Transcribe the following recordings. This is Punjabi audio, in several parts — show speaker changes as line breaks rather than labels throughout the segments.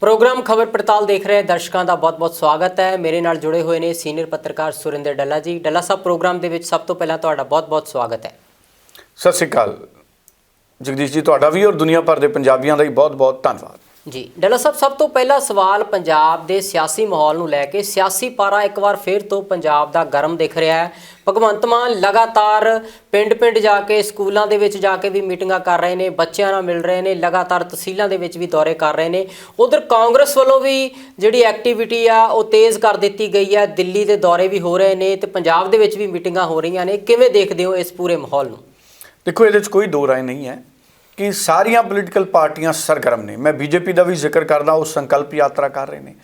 ਪ੍ਰੋਗਰਾਮ ਖਬਰ ਪੜਤਾਲ ਦੇਖ ਰਹੇ ਦਰਸ਼ਕਾਂ ਦਾ ਬਹੁਤ-ਬਹੁਤ ਸਵਾਗਤ ਹੈ। ਮੇਰੇ ਨਾਲ ਜੁੜੇ ਹੋਏ ਨੇ ਸੀਨੀਅਰ ਪੱਤਰਕਾਰ ਸੁਰਿੰਦਰ ਡੱਲਾ ਜੀ। ਡੱਲਾ ਸਾਹਿਬ, ਪ੍ਰੋਗਰਾਮ ਦੇ ਵਿੱਚ ਸਭ ਤੋਂ ਪਹਿਲਾਂ ਤੁਹਾਡਾ ਬਹੁਤ-ਬਹੁਤ ਸਵਾਗਤ ਹੈ।
ਸਤਿ ਸ਼੍ਰੀ ਅਕਾਲ। ਜਗਦੀਸ਼ ਜੀ, ਤੁਹਾਡਾ ਵੀ ਔਰ ਦੁਨੀਆ ਭਰ ਦੇ ਪੰਜਾਬੀਆਂ ਦਾ ਵੀ ਬਹੁਤ-ਬਹੁਤ ਧੰਨਵਾਦ।
ਜੀ। ਡੱਲਾ ਸਾਹਿਬ, ਸਭ ਤੋਂ ਪਹਿਲਾ ਸਵਾਲ ਪੰਜਾਬ ਦੇ ਸਿਆਸੀ ਮਾਹੌਲ ਨੂੰ ਲੈ ਕੇ ਸਿਆਸੀ ਪਾਰਾ ਇੱਕ ਵਾਰ ਫਿਰ ਤੋਂ ਪੰਜਾਬ ਦਾ ਗਰਮ ਦਿਖ ਰਿਹਾ ਹੈ। ਭਗਵੰਤ ਮਾਨ ਲਗਾਤਾਰ ਪਿੰਡ-ਪਿੰਡ ਜਾ ਕੇ, ਸਕੂਲਾਂ ਦੇ ਵਿੱਚ ਜਾ ਕੇ ਵੀ ਮੀਟਿੰਗਾਂ ਕਰ ਰਹੇ ਨੇ, ਬੱਚਿਆਂ ਨਾਲ ਮਿਲ ਰਹੇ ਨੇ, ਲਗਾਤਾਰ ਤਹਿਸੀਲਾਂ ਦੇ ਵਿੱਚ ਵੀ ਦੌਰੇ ਕਰ ਰਹੇ ਨੇ। ਉਧਰ ਕਾਂਗਰਸ ਵੱਲੋਂ ਵੀ ਜਿਹੜੀ ਐਕਟੀਵਿਟੀ ਆ, ਉਹ ਤੇਜ਼ ਕਰ ਦਿੱਤੀ ਗਈ ਹੈ। ਦਿੱਲੀ ਦੇ ਦੌਰੇ ਵੀ ਹੋ ਰਹੇ ਨੇ ਤੇ ਪੰਜਾਬ ਦੇ ਵਿੱਚ ਵੀ ਮੀਟਿੰਗਾਂ ਹੋ ਰਹੀਆਂ ਨੇ। ਕਿਵੇਂ ਦੇਖਦੇ ਹੋ ਇਸ ਪੂਰੇ ਮਾਹੌਲ ਨੂੰ?
ਦੇਖੋ, ਇਹਦੇ 'ਚ ਕੋਈ ਦੋ ਰਾਏ ਨਹੀਂ ਹੈ। ਕਿ ਸਾਰੀਆਂ ਪੋਲੀਟੀਕਲ ਪਾਰਟੀਆਂ ਸਰਗਰਮ ਨੇ। ਮੈਂ ਬੀਜੇਪੀ ਦਾ ਵੀ ਜ਼ਿਕਰ ਕਰਦਾ, ਉਹ ਸੰਕਲਪ ਯਾਤਰਾ ਕਰ ਰਹੇ ਨੇ।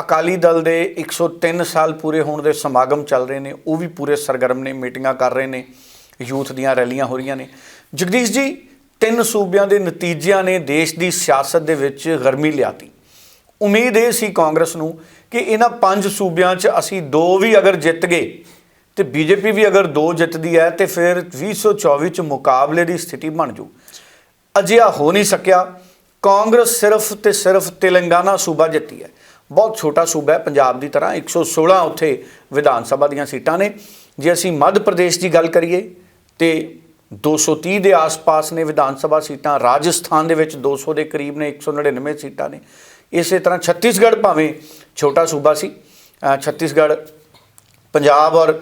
ਅਕਾਲੀ ਦਲ ਦੇ 103 ਸਾਲ ਪੂਰੇ ਹੋਣ ਦੇ ਸਮਾਗਮ ਚੱਲ ਰਹੇ ਨੇ, ਉਹ ਵੀ ਪੂਰੇ ਸਰਗਰਮ ਨੇ, ਮੀਟਿੰਗਾਂ ਕਰ ਰਹੇ ਨੇ, ਯੂਥ ਦੀਆਂ ਰੈਲੀਆਂ ਹੋ ਰਹੀਆਂ ਨੇ। ਜਗਦੀਸ਼ ਜੀ, ਤਿੰਨ ਸੂਬਿਆਂ ਦੇ ਨਤੀਜਿਆਂ ਨੇ ਦੇਸ਼ ਦੀ ਸਿਆਸਤ ਦੇ ਵਿੱਚ ਗਰਮੀ ਲਿਆਤੀ। ਉਮੀਦ ਇਹ ਸੀ ਕਾਂਗਰਸ ਨੂੰ ਕਿ ਇਹਨਾਂ ਪੰਜ ਸੂਬਿਆਂ 'ਚ ਅਸੀਂ ਦੋ ਵੀ ਅਗਰ ਜਿੱਤ ਗਏ, ਤੇ ਬੀਜੇਪੀ ਵੀ ਅਗਰ ਦੋ ਜਿੱਤਦੀ ਹੈ, ਤੇ ਫਿਰ 2024 'ਚ ਮੁਕਾਬਲੇ ਦੀ ਸਥਿਤੀ ਬਣ ਜੂ ਅਜਿਹਾ ਹੋ ਨਹੀਂ ਸਕਿਆ। ਕਾਂਗਰਸ ਸਿਰਫ ਤੇ ਸਿਰਫ ਤੇਲੰਗਾਨਾ ਸੂਬਾ ਜਿੱਤੀ ਹੈ। ਬਹੁਤ ਛੋਟਾ ਸੂਬਾ ਹੈ ਪੰਜਾਬ ਦੀ ਤਰ੍ਹਾਂ। 116 ਉੱਥੇ ਵਿਧਾਨ ਸਭਾ ਦੀਆਂ ਸੀਟਾਂ ਨੇ। ਜੇ ਅਸੀਂ ਮੱਧ ਪ੍ਰਦੇਸ਼ ਦੀ ਗੱਲ ਕਰੀਏ ਤੇ 230 ਦੇ ਆਸ-ਪਾਸ ਨੇ ਵਿਧਾਨ ਸਭਾ ਸੀਟਾਂ। ਰਾਜਸਥਾਨ ਦੇ ਵਿੱਚ 200 ਦੇ ਕਰੀਬ ਨੇ 199 ਸੀਟਾਂ ਨੇ। ਇਸੇ ਤਰ੍ਹਾਂ ਛੱਤੀਸਗੜ੍ਹ ਭਾਵੇਂ ਛੋਟਾ ਸੂਬਾ ਸੀ। ਛੱਤੀਸਗੜ੍ਹ ਪੰਜਾਬ ਔਰ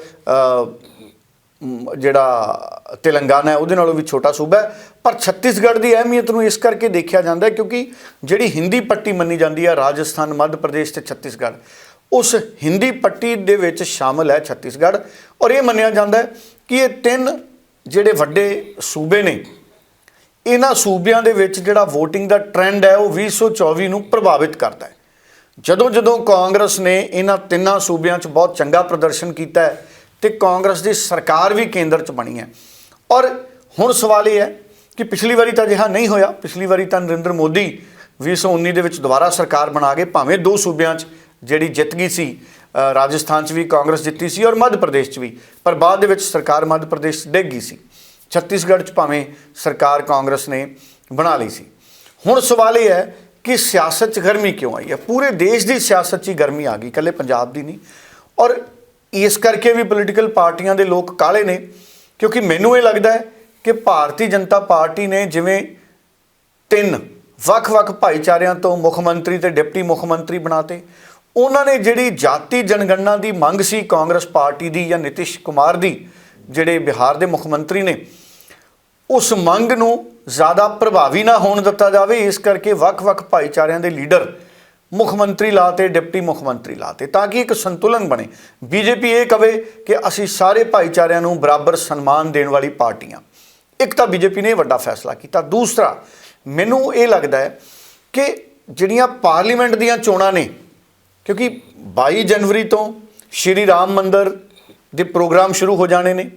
ਜਿਹੜਾ ਤੇਲੰਗਾਨਾ ਹੈ, ਉਹਦੇ ਨਾਲੋਂ ਵੀ ਛੋਟਾ ਸੂਬਾ ਹੈ। ਪਰ ਛੱਤੀਸਗੜ੍ਹ ਦੀ ਅਹਿਮੀਅਤ ਨੂੰ ਇਸ ਕਰਕੇ ਦੇਖਿਆ ਜਾਂਦਾ ਕਿਉਂਕਿ ਜਿਹੜੀ ਹਿੰਦੀ ਪੱਟੀ ਮੰਨੀ ਜਾਂਦੀ ਹੈ, ਰਾਜਸਥਾਨ, ਮੱਧ ਪ੍ਰਦੇਸ਼ ਤੇ ਛੱਤੀਸਗੜ੍ਹ, ਉਸ ਹਿੰਦੀ ਪੱਟੀ ਦੇ ਵਿੱਚ ਸ਼ਾਮਲ ਹੈ ਛੱਤੀਸਗੜ੍ਹ। ਔਰ ਇਹ ਮੰਨਿਆ ਜਾਂਦਾ ਹੈ ਕਿ ਇਹ ਤਿੰਨ ਜਿਹੜੇ ਵੱਡੇ ਸੂਬੇ ਨੇ, ਇਹਨਾਂ ਸੂਬਿਆਂ ਦੇ ਵਿੱਚ ਜਿਹੜਾ VOTING ਦਾ ਟ੍ਰੈਂਡ ਹੈ, ਉਹ 2024 ਨੂੰ ਪ੍ਰਭਾਵਿਤ ਕਰਦਾ ਹੈ। ਜਦੋਂ ਜਦੋਂ ਕਾਂਗਰਸ ਨੇ ਇਹਨਾਂ ਤਿੰਨਾਂ ਸੂਬਿਆਂ 'ਚ ਬਹੁਤ ਚੰਗਾ ਪ੍ਰਦਰਸ਼ਨ ਕੀਤਾ ਹੈ ਤੇ ਕਾਂਗਰਸ ਦੀ ਸਰਕਾਰ ਵੀ ਕੇਂਦਰ 'ਚ ਬਣੀ ਹੈ। ਔਰ ਹੁਣ ਸਵਾਲ ਇਹ ਹੈ ਕਿ ਪਿਛਲੀ ਵਾਰੀ ਤਾਂ ਅਜਿਹਾ ਨਹੀਂ ਹੋਇਆ। ਪਿਛਲੀ ਵਾਰੀ ਤਾਂ ਨਰਿੰਦਰ ਮੋਦੀ 2019 ਦੇ ਵਿੱਚ ਦੁਬਾਰਾ ਸਰਕਾਰ ਬਣਾ ਕੇ ਭਾਵੇਂ ਦੋ ਸੂਬਿਆਂ 'ਚ ਜਿਹੜੀ ਜਿੱਤ ਗਈ ਸੀ ਰਾਜਸਥਾਨ 'ਚ ਵੀ, ਕਾਂਗਰਸ ਜਿੱਤੀ ਸੀ ਔਰ ਮੱਧ ਪ੍ਰਦੇਸ਼ 'ਚ ਵੀ, ਪਰ ਬਾਅਦ ਦੇ ਵਿੱਚ ਸਰਕਾਰ ਮੱਧ ਪ੍ਰਦੇਸ਼ 'ਚ ਡਿੱਗ ਗਈ ਸੀ। ਛੱਤੀਸਗੜ੍ਹ 'ਚ ਭਾਵੇਂ ਸਰਕਾਰ ਕਾਂਗਰਸ ਨੇ ਬਣਾ ਲਈ ਸੀ। ਹੁਣ ਸਵਾਲ ਇਹ ਹੈ ਕਿ ਸਿਆਸਤ 'ਚ ਗਰਮੀ ਕਿਉਂ ਆਈ ਹੈ? ਪੂਰੇ ਦੇਸ਼ ਦੀ ਸਿਆਸਤ 'ਚ ਹੀ ਗਰਮੀ ਆ ਗਈ, ਇਕੱਲੇ ਪੰਜਾਬ ਦੀ ਨਹੀਂ। ਔਰ ਇਸ ਕਰਕੇ ਵੀ ਪੋਲੀਟੀਕਲ ਪਾਰਟੀਆਂ ਦੇ ਲੋਕ ਕਾਲੇ ਨੇ, ਕਿਉਂਕਿ ਮੈਨੂੰ ਇਹ ਲੱਗਦਾ ਹੈ ਕਿ ਭਾਰਤੀ ਜਨਤਾ ਪਾਰਟੀ ਨੇ ਜਿਵੇਂ ਤਿੰਨ ਵੱਖ-ਵੱਖ ਭਾਈਚਾਰਿਆਂ ਤੋਂ ਮੁੱਖ ਮੰਤਰੀ ਤੇ ਡਿਪਟੀ ਮੁੱਖ ਮੰਤਰੀ ਬਣਾਤੇ, ਉਹਨਾਂ ਨੇ ਜਿਹੜੀ ਜਾਤੀ ਜਨਗਣਨਾ ਦੀ ਮੰਗ ਸੀ ਕਾਂਗਰਸ ਪਾਰਟੀ ਦੀ ਜਾਂ ਨਿਤਿਸ਼ ਕੁਮਾਰ ਦੀ, ਜਿਹੜੇ ਬਿਹਾਰ ਦੇ ਮੁੱਖ ਮੰਤਰੀ ਨੇ, ਉਸ ਮੰਗ ਨੂੰ ਜ਼ਿਆਦਾ ਪ੍ਰਭਾਵੀ ਨਾ ਹੋਣ ਦਿੱਤਾ ਜਾਵੇ, ਇਸ ਕਰਕੇ ਵੱਖ-ਵੱਖ ਭਾਈਚਾਰਿਆਂ ਦੇ ਲੀਡਰ ਮੁੱਖ ਮੰਤਰੀ ਲਾਤੇ ਡਿਪਟੀ ਮੁੱਖ ਮੰਤਰੀ ਲਾਤੇ ਤਾਂ ਕਿ ਇੱਕ ਸੰਤੁਲਨ ਬਣੇ। ਬੀਜੇਪੀ ਇਹ ਕਵੇ ਕਿ ਅਸੀਂ ਸਾਰੇ ਭਾਈਚਾਰਿਆਂ ਨੂੰ ਬਰਾਬਰ ਸਨਮਾਨ ਦੇਣ ਵਾਲੀ ਪਾਰਟੀਆਂ ਇੱਕ ਤਾਂ ਬੀਜੇਪੀ ਨੇ ਵੱਡਾ ਫੈਸਲਾ ਕੀਤਾ। ਦੂਸਰਾ, ਮੈਨੂੰ ਇਹ ਲੱਗਦਾ ਹੈ ਕਿ ਜਿਹੜੀਆਂ ਪਾਰਲੀਮੈਂਟ ਦੀਆਂ ਚੋਣਾਂ ਨੇ, ਕਿਉਂਕਿ 22 ਜਨਵਰੀ ਤੋਂ ਸ਼੍ਰੀ ਰਾਮ ਮੰਦਰ ਦੇ ਪ੍ਰੋਗਰਾਮ ਸ਼ੁਰੂ ਹੋ ਜਾਣੇ ਨੇ।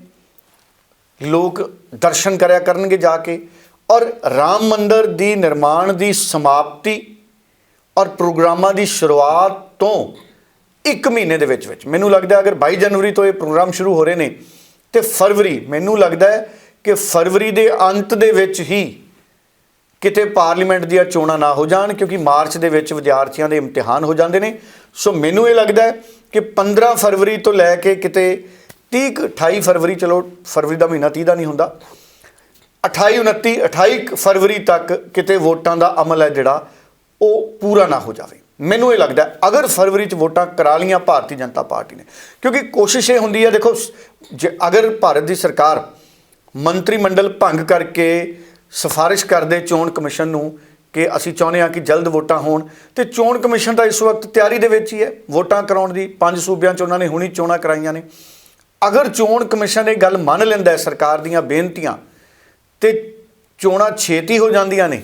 ਲੋਕ ਦਰਸ਼ਨ ਕਰਿਆ ਕਰਨਗੇ ਜਾ ਕੇ। ਔਰ ਰਾਮ ਮੰਦਰ ਦੀ ਨਿਰਮਾਣ ਦੀ ਸਮਾਪਤੀ ਔਰ ਪ੍ਰੋਗਰਾਮਾਂ ਦੀ ਸ਼ੁਰੂਆਤ ਤੋਂ 1 ਮਹੀਨੇ ਦੇ ਵਿੱਚ ਵਿੱਚ। ਮੈਨੂੰ ਲੱਗਦਾ ਅਗਰ 22 ਜਨਵਰੀ ਤੋਂ ਇਹ ਪ੍ਰੋਗਰਾਮ ਸ਼ੁਰੂ ਹੋ ਰਹੇ ਨੇ ਤੇ ਫਰਵਰੀ, ਮੈਨੂੰ ਲੱਗਦਾ ਹੈ ਕਿ ਫਰਵਰੀ ਦੇ ਅੰਤ ਦੇ ਵਿੱਚ ਹੀ ਕਿਤੇ ਪਾਰਲੀਮੈਂਟ ਦੀਆਂ ਚੋਣਾਂ ਨਾ ਹੋ ਜਾਣ, ਕਿਉਂਕਿ ਮਾਰਚ ਦੇ ਵਿੱਚ ਵਿਦਿਆਰਥੀਆਂ ਦੇ ਇਮਤਿਹਾਨ ਹੋ ਜਾਂਦੇ ਨੇ। ਸੋ ਮੈਨੂੰ ਇਹ ਲੱਗਦਾ ਹੈ ਕਿ 15 ਫਰਵਰੀ ਤੋਂ ਲੈ ਕੇ ਕਿਤੇ 30 ਕੁ- 28 ਫਰਵਰੀ, ਚਲੋ ਫਰਵਰੀ ਦਾ ਮਹੀਨਾ 30 ਦਾ ਨਹੀਂ ਹੁੰਦਾ 28 29 28 ਕੁ ਫਰਵਰੀ ਤੱਕ ਕਿਤੇ ਵੋਟਾਂ ਦਾ ਅਮਲ ਹੈ ਜਿਹੜਾ ਉਹ ਪੂਰਾ ਨਾ ਹੋ ਜਾਵੇ। ਮੈਨੂੰ ਇਹ ਲੱਗਦਾ ਅਗਰ ਫਰਵਰੀ ਚ ਵੋਟਾਂ ਕਰਾ ਲੀਆਂ ਭਾਰਤੀ ਜਨਤਾ ਪਾਰਟੀ ਨੇ, ਕਿਉਂਕਿ ਕੋਸ਼ਿਸ਼ ਇਹ ਹੁੰਦੀ ਹੈ, ਦੇਖੋ, ਜੇ ਅਗਰ ਭਾਰਤ ਦੀ ਸਰਕਾਰ ਮੰਤਰੀ ਮੰਡਲ ਭੰਗ ਕਰਕੇ ਸਿਫਾਰਿਸ਼ ਕਰਦੇ ਚੋਣ ਕਮਿਸ਼ਨ ਨੂੰ ਕਿ ਅਸੀਂ ਚਾਹੁੰਦੇ ਹਾਂ ਕਿ ਜਲਦ ਵੋਟਾਂ ਹੋਣ, ਤੇ ਚੋਣ ਕਮਿਸ਼ਨ ਤਾਂ ਇਸ ਵਕਤ ਤਿਆਰੀ ਦੇ ਵਿੱਚ ਹੀ ਹੈ, ਵੋਟਾਂ ਕਰਾਉਣ ਦੀ ਪੰਜ ਸੂਬਿਆਂ 'ਚ ਉਹਨਾਂ ਨੇ ਹੁਣੀ ਚੋਣਾਂ ਕਰਾਈਆਂ ਨੇ। ਅਗਰ ਚੋਣ ਕਮਿਸ਼ਨ ਇਹ ਗੱਲ ਮੰਨ ਲੈਂਦਾ ਹੈ, ਸਰਕਾਰ ਦੀਆਂ ਬੇਨਤੀਆਂ, ਤੇ ਚੋਣਾਂ ਛੇਤੀ ਹੋ ਜਾਂਦੀਆਂ ਨੇ,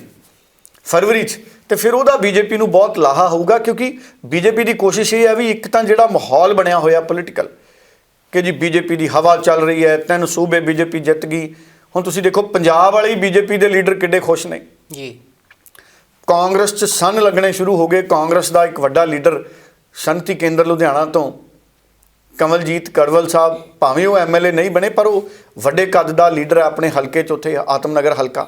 ਫਰਵਰੀ 'ਚ ਤੇ ਫਿਰ ਉਹਦਾ ਬੀਜੇਪੀ ਨੂੰ ਬਹੁਤ ਲਾਹਾ ਹੋਊਗਾ ਕਿਉਂਕਿ ਬੀਜੇਪੀ ਦੀ ਕੋਸ਼ਿਸ਼ ਇਹ ਹੈ ਵੀ ਇੱਕ ਤਾਂ ਜਿਹੜਾ ਮਾਹੌਲ ਬਣਿਆ ਹੋਇਆ ਪੋਲੀਟੀਕਲ ਕਿ ਜੀ ਬੀਜੇਪੀ ਦੀ ਹਵਾ ਚੱਲ ਰਹੀ ਹੈ ਤਿੰਨ ਸੂਬੇ ਬੀਜੇਪੀ ਜਿੱਤ ਗਈ। ਹੁਣ ਤੁਸੀਂ ਦੇਖੋ ਪੰਜਾਬ ਵਾਲੇ ਬੀਜੇਪੀ ਦੇ ਲੀਡਰ ਕਿੱਡੇ ਖੁਸ਼ ਨੇ।
ਜੀ।
ਕਾਂਗਰਸ 'ਚ ਸਨ ਲੱਗਣੇ ਸ਼ੁਰੂ ਹੋ ਗਏ। ਕਾਂਗਰਸ ਦਾ ਇੱਕ ਵੱਡਾ ਲੀਡਰ ਸੰਤੀ ਕੇਂਦਰ ਲੁਧਿਆਣਾ ਤੋਂ ਕਮਲਜੀਤ ਕਰਵਲ ਸਾਹਿਬ ਭਾਵੇਂ ਉਹ ਐਮਐਲਏ ਨਹੀਂ ਬਣੇ ਪਰ ਉਹ ਵੱਡੇ ਕੱਦ ਦਾ ਲੀਡਰ ਹੈ ਆਪਣੇ ਹਲਕੇ 'ਚ ਉੱਥੇ ਆਤਮਨਗਰ ਹਲਕਾ।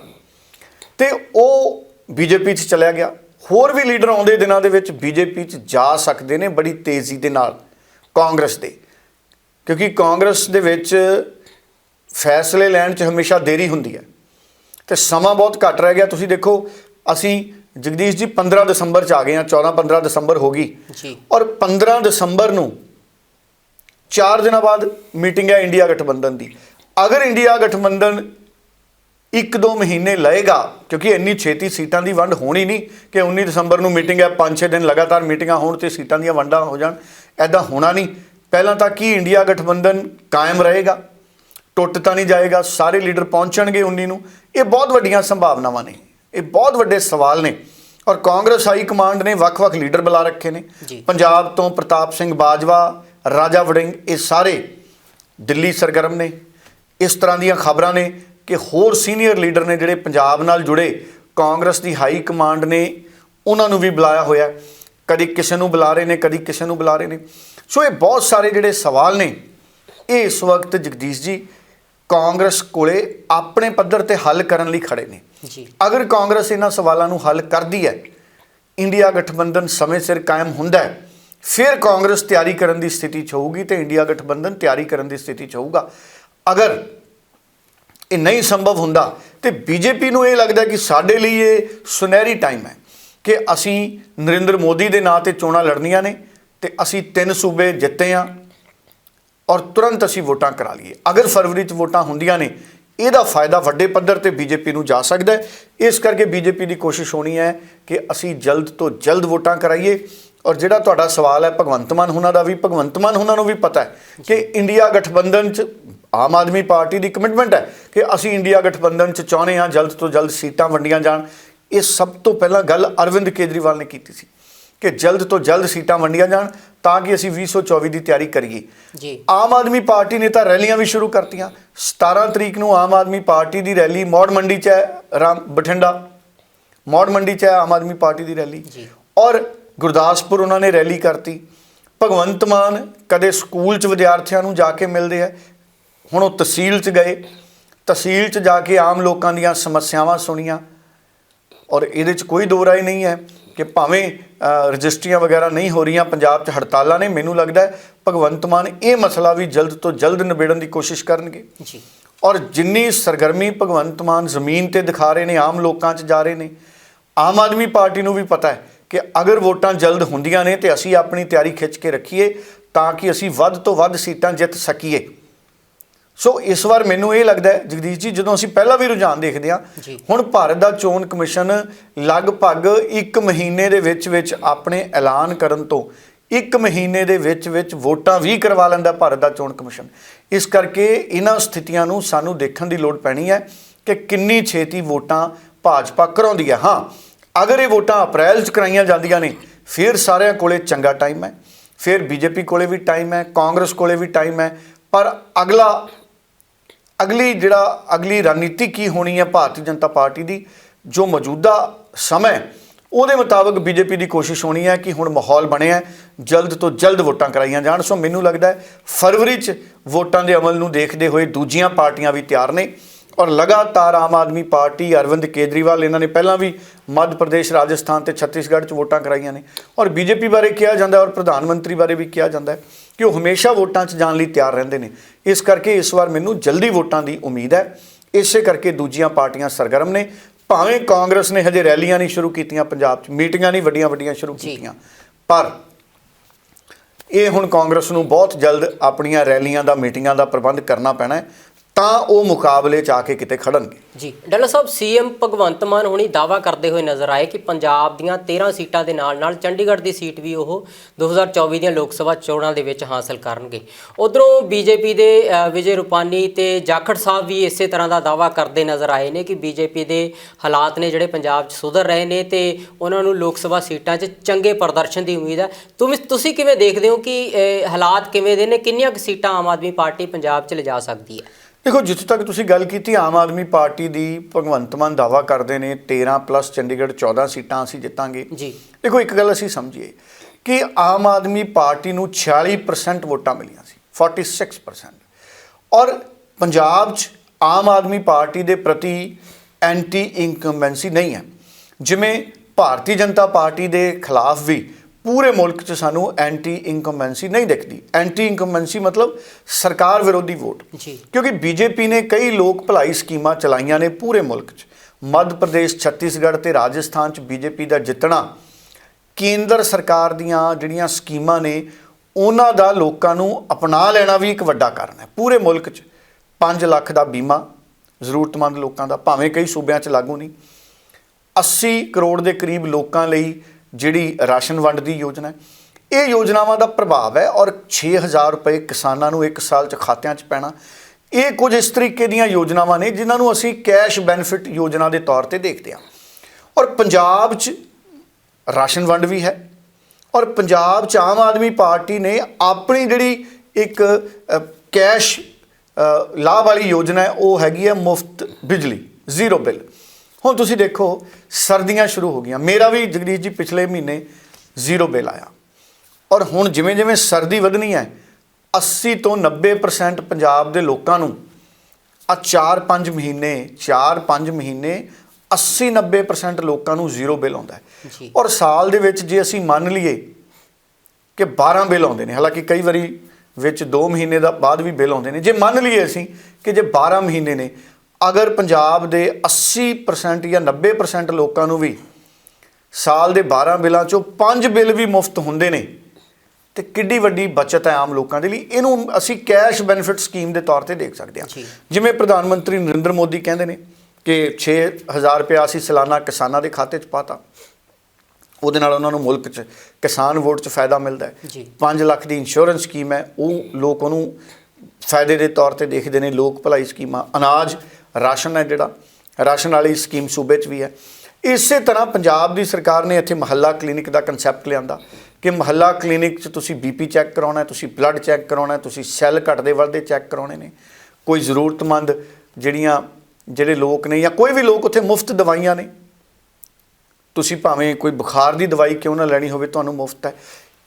ਤੇ ਉਹ ਬੀਜੇਪੀ 'ਚ ਚਲਿਆ ਗਿਆ। ਹੋਰ ਵੀ ਲੀਡਰ ਆਉਂਦੇ ਦਿਨਾਂ ਦੇ ਵਿੱਚ ਬੀਜੇਪੀ 'ਚ ਜਾ ਸਕਦੇ ਨੇ ਬੜੀ ਤੇਜ਼ੀ ਦੇ ਨਾਲ ਕਾਂਗਰਸ ਦੇ। ਕਿਉਂਕਿ ਕਾਂਗਰਸ ਦੇ ਵਿੱਚ ਫੈਸਲੇ ਲੈਣ 'ਚ ਹਮੇਸ਼ਾ ਦੇਰੀ ਹੁੰਦੀ ਹੈ। ਤੇ ਸਮਾਂ ਬਹੁਤ ਘੱਟ ਰਹਿ ਗਿਆ। ਤੁਸੀਂ ਦੇਖੋ ਅਸੀਂ ਜਗਦੀਸ਼ ਜੀ 15 ਦਸੰਬਰ 'ਚ ਆ ਗਏ ਹਾਂ 14 15 ਦਸੰਬਰ ਹੋ ਗਈ।
ਜੀ।
ਔਰ 15 ਦਸੰਬਰ ਨੂੰ 4 ਦਿਨਾਂ ਬਾਅਦ ਮੀਟਿੰਗ ਹੈ ਇੰਡੀਆ ਗਠਬੰਧਨ ਦੀ। ਅਗਰ ਇੰਡੀਆ ਗਠਬੰਧਨ ਇੱਕ ਦੋ ਮਹੀਨੇ ਲਏਗਾ ਕਿਉਂਕਿ ਇੰਨੀ ਛੇਤੀ ਸੀਟਾਂ ਦੀ ਵੰਡ ਹੋਣੀ ਨਹੀਂ ਕਿ 19 ਦਸੰਬਰ ਨੂੰ ਮੀਟਿੰਗ ਹੈ 5-6 ਦਿਨ ਲਗਾਤਾਰ ਮੀਟਿੰਗਾਂ ਹੋਣ ਤੇ ਸੀਟਾਂ ਦੀਆਂ ਵੰਡਾਂ ਹੋ ਜਾਣ ਐਦਾਂ ਹੋਣਾ ਨਹੀਂ। ਪਹਿਲਾਂ ਤਾਂ ਕੀ ਇੰਡੀਆ ਗਠਬੰਧਨ ਕਾਇਮ ਰਹੇਗਾ? ਟੁੱਟ ਤਾਂ ਨਹੀਂ ਜਾਏਗਾ ਸਾਰੇ ਲੀਡਰ ਪਹੁੰਚਣਗੇ 19 ਨੂੰ। ਇਹ ਬਹੁਤ ਵੱਡੀਆਂ ਸੰਭਾਵਨਾਵਾਂ ਨੇ ਇਹ ਬਹੁਤ ਵੱਡੇ ਸਵਾਲ ਨੇ। ਔਰ ਕਾਂਗਰਸ ਹਾਈ ਕਮਾਂਡ ਨੇ ਵੱਖ-ਵੱਖ ਲੀਡਰ ਬੁਲਾ ਰੱਖੇ ਨੇ। ਪੰਜਾਬ ਤੋਂ ਪ੍ਰਤਾਪ ਸਿੰਘ ਬਾਜਵਾ ਰਾਜਾ ਵੜਿੰਗ ਇਹ ਸਾਰੇ ਦਿੱਲੀ ਸਰਗਰਮ ਨੇ। ਇਸ ਤਰ੍ਹਾਂ ਦੀਆਂ ਖਬਰਾਂ ਨੇ ਕਿ ਹੋਰ ਸੀਨੀਅਰ ਲੀਡਰ ਨੇ ਜਿਹੜੇ ਪੰਜਾਬ ਨਾਲ ਜੁੜੇ ਕਾਂਗਰਸ ਦੀ ਹਾਈ ਕਮਾਂਡ ਨੇ ਉਹਨਾਂ ਨੂੰ ਵੀ ਬੁਲਾਇਆ ਹੋਇਆ। ਕਦੀ ਕਿਸੇ ਨੂੰ ਬੁਲਾ ਰਹੇ ਨੇ ਕਦੀ ਕਿਸੇ ਨੂੰ ਬੁਲਾ ਰਹੇ ਨੇ। ਸੋ ਇਹ ਬਹੁਤ ਸਾਰੇ ਜਿਹੜੇ ਸਵਾਲ ਨੇ ਇਹ ਇਸ ਵਕਤ ਜਗਦੀਸ਼ ਜੀ ਕਾਂਗਰਸ ਕੋਲੇ ਆਪਣੇ ਪੱਧਰ ਤੇ ਹੱਲ ਕਰਨ ਲਈ ਖੜੇ ਨੇ।
ਜੀ।
ਅਗਰ ਕਾਂਗਰਸ ਇਹਨਾਂ ਸਵਾਲਾਂ ਨੂੰ ਹੱਲ ਕਰਦੀ ਹੈ ਇੰਡੀਆ ਗਠਬੰਧਨ ਸਮੇਂ ਸਿਰ ਕਾਇਮ ਹੁੰਦਾ ਹੈ ਫਿਰ ਕਾਂਗਰਸ ਤਿਆਰੀ ਕਰਨ ਦੀ ਸਥਿਤੀ 'ਚ ਹੋਊਗੀ ਤੇ ਇੰਡੀਆ ਗਠਬੰਧਨ ਤਿਆਰੀ ਕਰਨ ਦੀ ਸਥਿਤੀ 'ਚ ਹੋਊਗਾ। ਅਗਰ ਇਹ ਨਹੀਂ ਸੰਭਵ ਹੁੰਦਾ। ਤੇ ਬੀਜੇਪੀ ਨੂੰ ਇਹ ਲੱਗਦਾ ਕਿ ਸਾਡੇ ਲਈ ਇਹ ਸੁਨਹਿਰੀ ਟਾਈਮ ਹੈ ਕਿ ਅਸੀਂ ਨਰਿੰਦਰ ਮੋਦੀ ਦੇ ਨਾਂ ਤੇ ਚੋਣਾਂ ਲੜਨੀਆਂ ਨੇ ਤੇ ਅਸੀਂ ਤਿੰਨ ਸੂਬੇ ਜਿੱਤੇ ਆ ਔਰ ਤੁਰੰਤ ਅਸੀਂ ਵੋਟਾਂ ਕਰਾ ਲਈਏ। ਅਗਰ ਫਰਵਰੀ 'ਚ ਵੋਟਾਂ ਹੁੰਦੀਆਂ ਨੇ, ਇਹਦਾ ਫਾਇਦਾ ਵੱਡੇ ਪੱਧਰ ਤੇ ਬੀਜੇਪੀ ਨੂੰ ਜਾ ਸਕਦਾ ਹੈ। ਇਸ ਕਰਕੇ ਬੀਜੇਪੀ ਦੀ ਕੋਸ਼ਿਸ਼ ਹੋਣੀ ਹੈ ਕਿ ਅਸੀਂ ਜਲਦ ਤੋਂ ਜਲਦ ਵੋਟਾਂ ਕਰਾਈਏ। ਔਰ ਜਿਹੜਾ ਤੁਹਾਡਾ ਸਵਾਲ ਹੈ, ਭਗਵੰਤ ਮਾਨ ਉਹਨਾਂ ਦਾ ਵੀ, ਭਗਵੰਤ ਮਾਨ ਉਹਨਾਂ ਨੂੰ ਵੀ ਪਤਾ ਹੈ ਕਿ ਇੰਡੀਆ ਗਠਬੰਧਨ 'ਚ ਆਮ ਆਦਮੀ ਪਾਰਟੀ ਦੀ ਕਮਿਟਮੈਂਟ ਹੈ ਕਿ ਅਸੀਂ ਇੰਡੀਆ ਗਠਬੰਧਨ 'ਚ ਚਾਹੁੰਦੇ ਹਾਂ ਜਲਦ ਤੋਂ ਜਲਦ ਸੀਟਾਂ ਵੰਡੀਆਂ ਜਾਣ। ਇਹ ਸਭ ਤੋਂ ਪਹਿਲਾਂ ਗੱਲ ਅਰਵਿੰਦ ਕੇਜਰੀਵਾਲ ਨੇ ਕੀਤੀ ਸੀ ਕਿ ਜਲਦ ਤੋਂ ਜਲਦ ਸੀਟਾਂ ਵੰਡੀਆਂ ਜਾਣ ਤਾਂ ਕਿ ਅਸੀਂ 2024 ਦੀ ਤਿਆਰੀ ਕਰੀਏ।
ਜੀ।
ਆਮ ਆਦਮੀ ਪਾਰਟੀ ਨੇ ਤਾਂ ਰੈਲੀਆਂ ਵੀ ਸ਼ੁਰੂ ਕਰਤੀਆਂ। 17 ਤਰੀਕ ਨੂੰ ਆਮ ਆਦਮੀ ਪਾਰਟੀ ਦੀ ਰੈਲੀ ਮੌੜ ਮੰਡੀ 'ਚ ਹੈ ਰਾਮ ਬਠਿੰਡਾ। ਮੌੜ ਮੰਡੀ 'ਚ ਹੈ ਆਮ ਆਦਮੀ ਪਾਰਟੀ ਦੀ ਰੈਲੀ।
ਜੀ।
ਔਰ ਗੁਰਦਾਸਪੁਰ ਉਹਨਾਂ ਨੇ ਰੈਲੀ ਕਰਤੀ। ਭਗਵੰਤ ਮਾਨ ਕਦੇ ਸਕੂਲ 'ਚ ਵਿਦਿਆਰਥੀਆਂ ਨੂੰ ਜਾ ਕੇ ਮਿਲਦੇ ਆ। ਹੁਣ ਉਹ ਤਹਿਸੀਲ 'ਚ ਗਏ ਤਹਿਸੀਲ 'ਚ ਜਾ ਕੇ ਆਮ ਲੋਕਾਂ ਦੀਆਂ ਸਮੱਸਿਆਵਾਂ ਸੁਣੀਆਂ ਔਰ ਇਹਦੇ 'ਚ ਕੋਈ ਦੋ ਰਾਏ ਨਹੀਂ ਹੈ ਕਿ ਭਾਵੇਂ ਰਜਿਸਟਰੀਆਂ ਵਗੈਰਾ ਨਹੀਂ ਹੋ ਰਹੀਆਂ ਪੰਜਾਬ 'ਚ ਹੜਤਾਲਾਂ ਨੇ ਮੈਨੂੰ ਲੱਗਦਾ ਹੈ ਭਗਵੰਤ ਮਾਨ ਇਹ ਮਸਲਾ ਵੀ ਜਲਦ ਤੋਂ ਜਲਦ ਨਿਬੇੜਨ ਦੀ ਕੋਸ਼ਿਸ਼ ਕਰਨਗੇ।
ਜੀ।
ਔਰ ਜਿੰਨੀ ਸਰਗਰਮੀ ਭਗਵੰਤ ਮਾਨ ਜ਼ਮੀਨ ਤੇ ਦਿਖਾ ਰਹੇ ਨੇ ਆਮ ਲੋਕਾਂ 'ਚ ਜਾ ਰਹੇ ਨੇ ਆਮ ਆਦਮੀ ਪਾਰਟੀ ਨੂੰ ਵੀ ਪਤਾ ਹੈ ਕਿ ਅਗਰ ਵੋਟਾਂ ਜਲਦ ਹੁੰਦੀਆਂ ਨੇ ਤੇ ਅਸੀਂ ਆਪਣੀ ਤਿਆਰੀ ਖਿੱਚ ਕੇ ਰੱਖੀਏ ਤਾਂ ਕਿ ਅਸੀਂ ਵੱਧ ਤੋਂ ਵੱਧ ਸੀਟਾਂ ਜਿੱਤ ਸਕੀਏ। ਸੋ ਇਸ ਵਾਰ ਮੈਨੂੰ ਇਹ ਲੱਗਦਾ ਹੈ ਜਗਦੀਸ਼ ਜੀ ਜਦੋਂ ਅਸੀਂ ਪਹਿਲਾਂ ਵੀ ਰੁਝਾਨ ਦੇਖਦੇ ਹਾਂ। ਹੁਣ ਭਾਰਤ ਦਾ ਚੋਣ ਕਮਿਸ਼ਨ ਲਗਭਗ 1 ਮਹੀਨੇ ਦੇ ਵਿੱਚ ਵਿੱਚ ਆਪਣੇ ਐਲਾਨ ਕਰਨ ਤੋਂ 1 ਮਹੀਨੇ ਦੇ ਵਿੱਚ ਵਿੱਚ ਵੋਟਾਂ ਵੀ ਕਰਵਾ ਲੈਂਦਾ ਭਾਰਤ ਦਾ ਚੋਣ ਕਮਿਸ਼ਨ। ਇਸ ਕਰਕੇ ਇਹਨਾਂ ਸਥਿਤੀਆਂ ਨੂੰ ਸਾਨੂੰ ਦੇਖਣ ਦੀ ਲੋੜ ਪੈਣੀ ਹੈ ਕਿ ਕਿੰਨੀ ਛੇਤੀ ਵੋਟਾਂ ਭਾਜਪਾ ਕਰਾਉਂਦੀ ਹੈ। ਹਾਂ ਅਗਰ ਇਹ ਵੋਟਾਂ ਅਪ੍ਰੈਲ 'ਚ ਕਰਾਈਆਂ ਜਾਂਦੀਆਂ ਨੇ ਫਿਰ ਸਾਰਿਆਂ ਕੋਲੇ ਚੰਗਾ ਟਾਈਮ ਹੈ। ਫਿਰ ਬੀਜੇਪੀ ਕੋਲੇ ਵੀ ਟਾਈਮ ਹੈ ਕਾਂਗਰਸ ਕੋਲੇ ਵੀ ਟਾਈਮ ਹੈ ਪਰ ਅਗਲਾ ਅਗਲੀ ਜਿਹੜਾ, ਅਗਲੀ ਰਣਨੀਤੀ ਕੀ ਹੋਣੀ ਹੈ ਭਾਰਤੀ ਜਨਤਾ ਪਾਰਟੀ ਦੀ, ਜੋ ਮੌਜੂਦਾ ਸਮਾਂ ਉਹਦੇ ਮੁਤਾਬਕ ਬੀਜੇਪੀ ਦੀ ਕੋਸ਼ਿਸ਼ ਹੋਣੀ ਹੈ ਕਿ ਹੁਣ ਮਾਹੌਲ ਬਣਿਆ ਜਲਦ ਤੋਂ ਜਲਦ ਵੋਟਾਂ ਕਰਾਈਆਂ ਜਾਣ। ਸੋ ਮੈਨੂੰ ਲੱਗਦਾ ਹੈ, ਫਰਵਰੀ 'ਚ ਵੋਟਾਂ ਦੇ ਅਮਲ ਨੂੰ ਦੇਖਦੇ ਹੋਏ ਦੂਜੀਆਂ ਪਾਰਟੀਆਂ ਵੀ ਤਿਆਰ ਨੇ ਔਰ ਲਗਾਤਾਰ ਆਮ ਆਦਮੀ ਪਾਰਟੀ, ਅਰਵਿੰਦ ਕੇਜਰੀਵਾਲ, ਇਹਨਾਂ ਨੇ ਪਹਿਲਾਂ ਵੀ ਮੱਧ ਪ੍ਰਦੇਸ਼, ਰਾਜਸਥਾਨ ਤੇ ਛੱਤੀਸਗੜ੍ਹ 'ਚ ਵੋਟਾਂ ਕਰਾਈਆਂ ਨੇ। ਔਰ ਬੀਜੇਪੀ ਬਾਰੇ ਕਿਹਾ ਜਾਂਦਾ ਔਰ ਪ੍ਰਧਾਨ ਮੰਤਰੀ ਬਾਰੇ ਵੀ ਕਿਹਾ ਜਾਂਦਾ ਹੈ। ਕਿ ਉਹ ਹਮੇਸ਼ਾ ਵੋਟਾਂ 'ਚ ਜਾਣ ਲਈ ਤਿਆਰ ਰਹਿੰਦੇ ਨੇ। ਇਸ ਕਰਕੇ ਇਸ ਵਾਰ ਮੈਨੂੰ ਜਲਦੀ ਵੋਟਾਂ ਦੀ ਉਮੀਦ ਹੈ। ਇਸੇ ਕਰਕੇ ਦੂਜੀਆਂ ਪਾਰਟੀਆਂ ਸਰਗਰਮ ਨੇ। ਭਾਵੇਂ ਕਾਂਗਰਸ ਨੇ ਹਜੇ ਰੈਲੀਆਂ ਨਹੀਂ ਸ਼ੁਰੂ ਕੀਤੀਆਂ ਪੰਜਾਬ 'ਚ ਮੀਟਿੰਗਾਂ ਨਹੀਂ ਵੱਡੀਆਂ ਵੱਡੀਆਂ ਸ਼ੁਰੂ। ਕੀਤੀਆਂ। ਪਰ ਇਹ ਹੁਣ ਕਾਂਗਰਸ ਨੂੰ ਬਹੁਤ ਜਲਦ ਆਪਣੀਆਂ ਰੈਲੀਆਂ ਦਾ ਮੀਟਿੰਗਾਂ ਦਾ ਪ੍ਰਬੰਧ ਕਰਨਾ ਪੈਣਾ ਹੈ। ਤਾਂ ਉਹ ਮੁਕਾਬਲੇ 'ਚ ਆ ਕੇ ਕਿਤੇ ਖੜਨਗੇ।
ਜੀ ਡਾਲਾ ਸਾਹਿਬ, ਸੀਐਮ ਭਗਵੰਤ ਮਾਨ ਹੁਣੀ ਦਾਵਾ ਕਰਦੇ ਹੋਏ ਨਜ਼ਰ ਆਏ ਕਿ ਪੰਜਾਬ ਦੀਆਂ 13 ਸੀਟਾਂ ਦੇ ਨਾਲ-ਨਾਲ ਚੰਡੀਗੜ੍ਹ ਦੀ ਸੀਟ ਵੀ ਉਹ 2024 ਦੀਆਂ ਲੋਕ ਸਭਾ ਚੋਣਾਂ ਦੇ ਵਿੱਚ ਹਾਸਲ ਕਰਨਗੇ। ਉਧਰੋਂ ਬੀਜੇਪੀ ਦੇ ਵਿਜੇ ਰੂਪਾਨੀ ਤੇ ਜਾਖੜ ਸਾਹਿਬ ਵੀ ਇਸੇ ਤਰ੍ਹਾਂ ਦਾ ਦਾਵਾ ਕਰਦੇ ਨਜ਼ਰ ਆਏ ਨੇ ਕਿ ਬੀਜੇਪੀ ਦੇ ਹਾਲਾਤ ਨੇ ਜਿਹੜੇ ਪੰਜਾਬ 'ਚ ਸੁਧਰ ਰਹੇ ਨੇ ਤੇ ਉਹਨਾਂ ਨੂੰ ਲੋਕ ਸਭਾ ਸੀਟਾਂ 'ਚ ਚੰਗੇ ਪ੍ਰਦਰਸ਼ਨ ਦੀ ਉਮੀਦ ਹੈ। ਤੁਮ, ਤੁਸੀਂ ਕਿਵੇਂ ਦੇਖਦੇ ਹੋ ਕਿ ਹਾਲਾਤ ਕਿਵੇਂ ਦੇ ਨੇ? ਕਿੰਨੀਆਂ ਕੁ ਸੀਟਾਂ ਆਮ ਆਦਮੀ ਪਾਰਟੀ ਪੰਜਾਬ 'ਚ ਲਿਜਾ ਸਕਦੀ ਹੈ?
ਦੇਖੋ ਜਿੱਥੇ ਤੱਕ ਤੁਸੀਂ ਗੱਲ ਕੀਤੀ ਆਮ ਆਦਮੀ ਪਾਰਟੀ ਦੀ ਭਗਵੰਤ ਮਾਨ ਦਾਵਾ ਕਰਦੇ ਨੇ 13 ਪਲੱਸ ਚੰਡੀਗੜ੍ਹ 14 ਸੀਟਾਂ ਅਸੀਂ ਜਿੱਤਾਂਗੇ।
ਜੀ।
ਦੇਖੋ ਇੱਕ ਗੱਲ ਅਸੀਂ ਸਮਝੀਏ ਕਿ ਆਮ ਆਦਮੀ ਪਾਰਟੀ ਨੂੰ 46% ਵੋਟਾਂ ਮਿਲੀਆਂ ਸੀ 46% ਔਰ ਪੰਜਾਬ 'ਚ ਆਮ ਆਦਮੀ ਪਾਰਟੀ ਦੇ ਪ੍ਰਤੀ ਐਂਟੀ ਇਨਕੰਬੈਂਸੀ ਨਹੀਂ ਹੈ। ਜਿਵੇਂ ਭਾਰਤੀ ਜਨਤਾ ਪਾਰਟੀ ਦੇ ਖਿਲਾਫ ਵੀ ਪੂਰੇ ਮੁਲਕ 'ਚ ਸਾਨੂੰ ਐਂਟੀ ਇਨਕੰਬੈਂਸੀ ਨਹੀਂ ਦਿਖਦੀ। ਐਂਟੀ ਇਨਕੰਬੈਂਸੀ ਮਤਲਬ ਸਰਕਾਰ ਵਿਰੋਧੀ ਵੋਟ।
ਜੀ।
ਕਿਉਂਕਿ ਬੀਜੇਪੀ ਨੇ ਕਈ ਲੋਕ ਭਲਾਈ ਸਕੀਮਾਂ ਚਲਾਈਆਂ ਨੇ ਪੂਰੇ ਮੁਲਕ 'ਚ। ਮੱਧ ਪ੍ਰਦੇਸ਼ ਛੱਤੀਸਗੜ੍ਹ ਤੇ ਰਾਜਸਥਾਨ 'ਚ ਬੀਜੇਪੀ ਦਾ ਜਿੱਤਣਾ ਕੇਂਦਰ ਸਰਕਾਰ ਦੀਆਂ ਜਿਹੜੀਆਂ ਸਕੀਮਾਂ ਨੇ ਉਹਨਾਂ ਦਾ ਲੋਕਾਂ ਨੂੰ ਅਪਣਾ ਲੈਣਾ ਵੀ ਇੱਕ ਵੱਡਾ ਕਾਰਨ ਹੈ। ਪੂਰੇ ਮੁਲਕ 'ਚ 5 ਲੱਖ ਦਾ ਬੀਮਾ ਜ਼ਰੂਰਤਮੰਦ ਲੋਕਾਂ ਦਾ ਭਾਵੇਂ ਕਈ ਸੂਬਿਆਂ 'ਚ ਲਾਗੂ ਨਹੀਂ। 80 ਕਰੋੜ ਦੇ ਕਰੀਬ ਲੋਕਾਂ ਲਈ ਜਿਹੜੀ ਰਾਸ਼ਨ ਵੰਡ ਦੀ ਯੋਜਨਾ ਹੈ, ਇਹ ਯੋਜਨਾਵਾਂ ਦਾ ਪ੍ਰਭਾਵ ਹੈ ਔਰ 6000 ਰੁਪਏ ਕਿਸਾਨਾਂ ਨੂੰ ਇੱਕ ਸਾਲ 'ਚ ਖਾਤਿਆਂ 'ਚ ਪੈਣਾ। ਇਹ ਕੁਝ ਇਸ ਤਰੀਕੇ ਦੀਆਂ ਯੋਜਨਾਵਾਂ ਨੇ ਜਿਨ੍ਹਾਂ ਨੂੰ ਅਸੀਂ ਕੈਸ਼ ਬੈਨੀਫਿਟ ਯੋਜਨਾ ਦੇ ਤੌਰ ਤੇ ਦੇਖਦੇ ਹਾਂ। ਔਰ ਪੰਜਾਬ 'ਚ ਰਾਸ਼ਨ ਵੰਡ ਵੀ ਹੈ ਔਰ ਪੰਜਾਬ 'ਚ ਆਮ ਆਦਮੀ ਪਾਰਟੀ ਨੇ ਆਪਣੀ ਜਿਹੜੀ ਇੱਕ ਕੈਸ਼ ਲਾਭ ਵਾਲੀ ਯੋਜਨਾ ਹੈ, ਉਹ ਹੈਗੀ ਹੈ ਮੁਫਤ ਬਿਜਲੀ, ਜ਼ੀਰੋ ਬਿੱਲ। ਹੁਣ ਤੁਸੀਂ ਦੇਖੋ ਸਰਦੀਆਂ ਸ਼ੁਰੂ ਹੋ ਗਈਆਂ। ਮੇਰਾ ਵੀ ਜਗਦੀਸ਼ ਜੀ ਪਿਛਲੇ ਮਹੀਨੇ ਜ਼ੀਰੋ ਬਿੱਲ ਆਇਆ। ਔਰ ਹੁਣ ਜਿਵੇਂ ਜਿਵੇਂ ਸਰਦੀ ਵਧਣੀ ਹੈ 80 ਤੋਂ 90% ਪੰਜਾਬ ਦੇ ਲੋਕਾਂ ਨੂੰ ਆ 4-5 ਮਹੀਨੇ 4-5 ਮਹੀਨੇ 80-90% ਲੋਕਾਂ ਨੂੰ ਜ਼ੀਰੋ ਬਿੱਲ ਆਉਂਦਾ ਹੈ। ਔਰ ਸਾਲ ਦੇ ਵਿੱਚ ਜੇ ਅਸੀਂ ਮੰਨ ਲਈਏ ਕਿ 12 ਬਿੱਲ ਆਉਂਦੇ ਨੇ ਹਾਲਾਂਕਿ ਕਈ ਵਾਰੀ ਵਿੱਚ 2 ਮਹੀਨੇ ਦਾ ਬਾਅਦ ਵੀ ਬਿੱਲ ਆਉਂਦੇ ਨੇ। ਜੇ ਮੰਨ ਲਈਏ ਅਸੀਂ ਕਿ ਜੇ 12 ਮਹੀਨੇ ਨੇ ਅਗਰ ਪੰਜਾਬ ਦੇ 80% ਜਾਂ 90% ਲੋਕਾਂ ਨੂੰ ਵੀ ਸਾਲ ਦੇ 12 ਬਿੱਲਾਂ ਚੋਂ 5 ਬਿੱਲ ਵੀ ਮੁਫਤ ਹੁੰਦੇ ਨੇ ਤੇ ਕਿੱਡੀ ਵੱਡੀ ਬਚਤ ਹੈ ਆਮ ਲੋਕਾਂ ਦੇ ਲਈ ਇਹਨੂੰ ਅਸੀਂ ਕੈਸ਼ ਬੈਨੀਫਿਟ ਸਕੀਮ ਦੇ ਤੌਰ ਤੇ ਦੇਖ ਸਕਦੇ ਹਾਂ। ਜਿਵੇਂ ਪ੍ਰਧਾਨ ਮੰਤਰੀ ਨਰਿੰਦਰ ਮੋਦੀ ਕਹਿੰਦੇ ਨੇ ਕਿ 6000 ਰੁਪਏ ਅਸੀਂ ਸਾਲਾਨਾ ਕਿਸਾਨਾਂ ਦੇ ਖਾਤੇ 'ਚ ਪਾਤਾ ਉਹਦੇ ਨਾਲ ਉਹਨਾਂ ਨੂੰ ਮੁਲਕ 'ਚ ਕਿਸਾਨ ਵੋਟ 'ਚ ਫਾਇਦਾ ਮਿਲਦਾ ਹੈ
ਜੀ।
5 ਲੱਖ ਦੀ ਇੰਸ਼ੋਰੈਂਸ ਸਕੀਮ ਹੈ ਉਹ ਲੋਕ ਉਹਨੂੰ ਫਾਇਦੇ ਦੇ ਤੌਰ ਤੇ ਦੇਖਦੇ ਨੇ ਲੋਕ ਭਲਾਈ ਸਕੀਮਾਂ ਅਨਾਜ ਰਾਸ਼ਨ ਹੈ ਜਿਹੜਾ, ਰਾਸ਼ਨ ਵਾਲੀ ਸਕੀਮ ਸੂਬੇ 'ਚ ਵੀ ਹੈ। ਇਸੇ ਤਰ੍ਹਾਂ ਪੰਜਾਬ ਦੀ ਸਰਕਾਰ ਨੇ ਇੱਥੇ ਮਹੱਲਾ ਕਲੀਨਿਕ ਦਾ ਕਨਸੈਪਟ ਲਿਆਂਦਾ ਕਿ ਮਹੱਲਾ ਕਲੀਨਿਕ 'ਚ ਤੁਸੀਂ ਬੀਪੀ ਚੈੱਕ ਕਰਾਉਣਾ ਹੈ, ਤੁਸੀਂ ਬਲੱਡ ਚੈੱਕ ਕਰਾਉਣਾ ਹੈ, ਤੁਸੀਂ ਸੈੱਲ ਘਟਦੇ ਵੱਧਦੇ ਚੈੱਕ ਕਰਾਉਣੇ ਨੇ। ਕੋਈ ਜ਼ਰੂਰਤਮੰਦ ਜਿਹੜੀਆਂ, ਜਿਹੜੇ ਲੋਕ ਨੇ ਜਾਂ ਕੋਈ ਵੀ ਲੋਕ ਉੱਥੇ ਮੁਫਤ ਦਵਾਈਆਂ ਨੇ, ਤੁਸੀਂ ਭਾਵੇਂ ਕੋਈ ਬੁਖਾਰ ਦੀ ਦਵਾਈ ਕਿਉਂ ਨਾ ਲੈਣੀ ਹੋਵੇ, ਤੁਹਾਨੂੰ ਮੁਫਤ ਹੈ।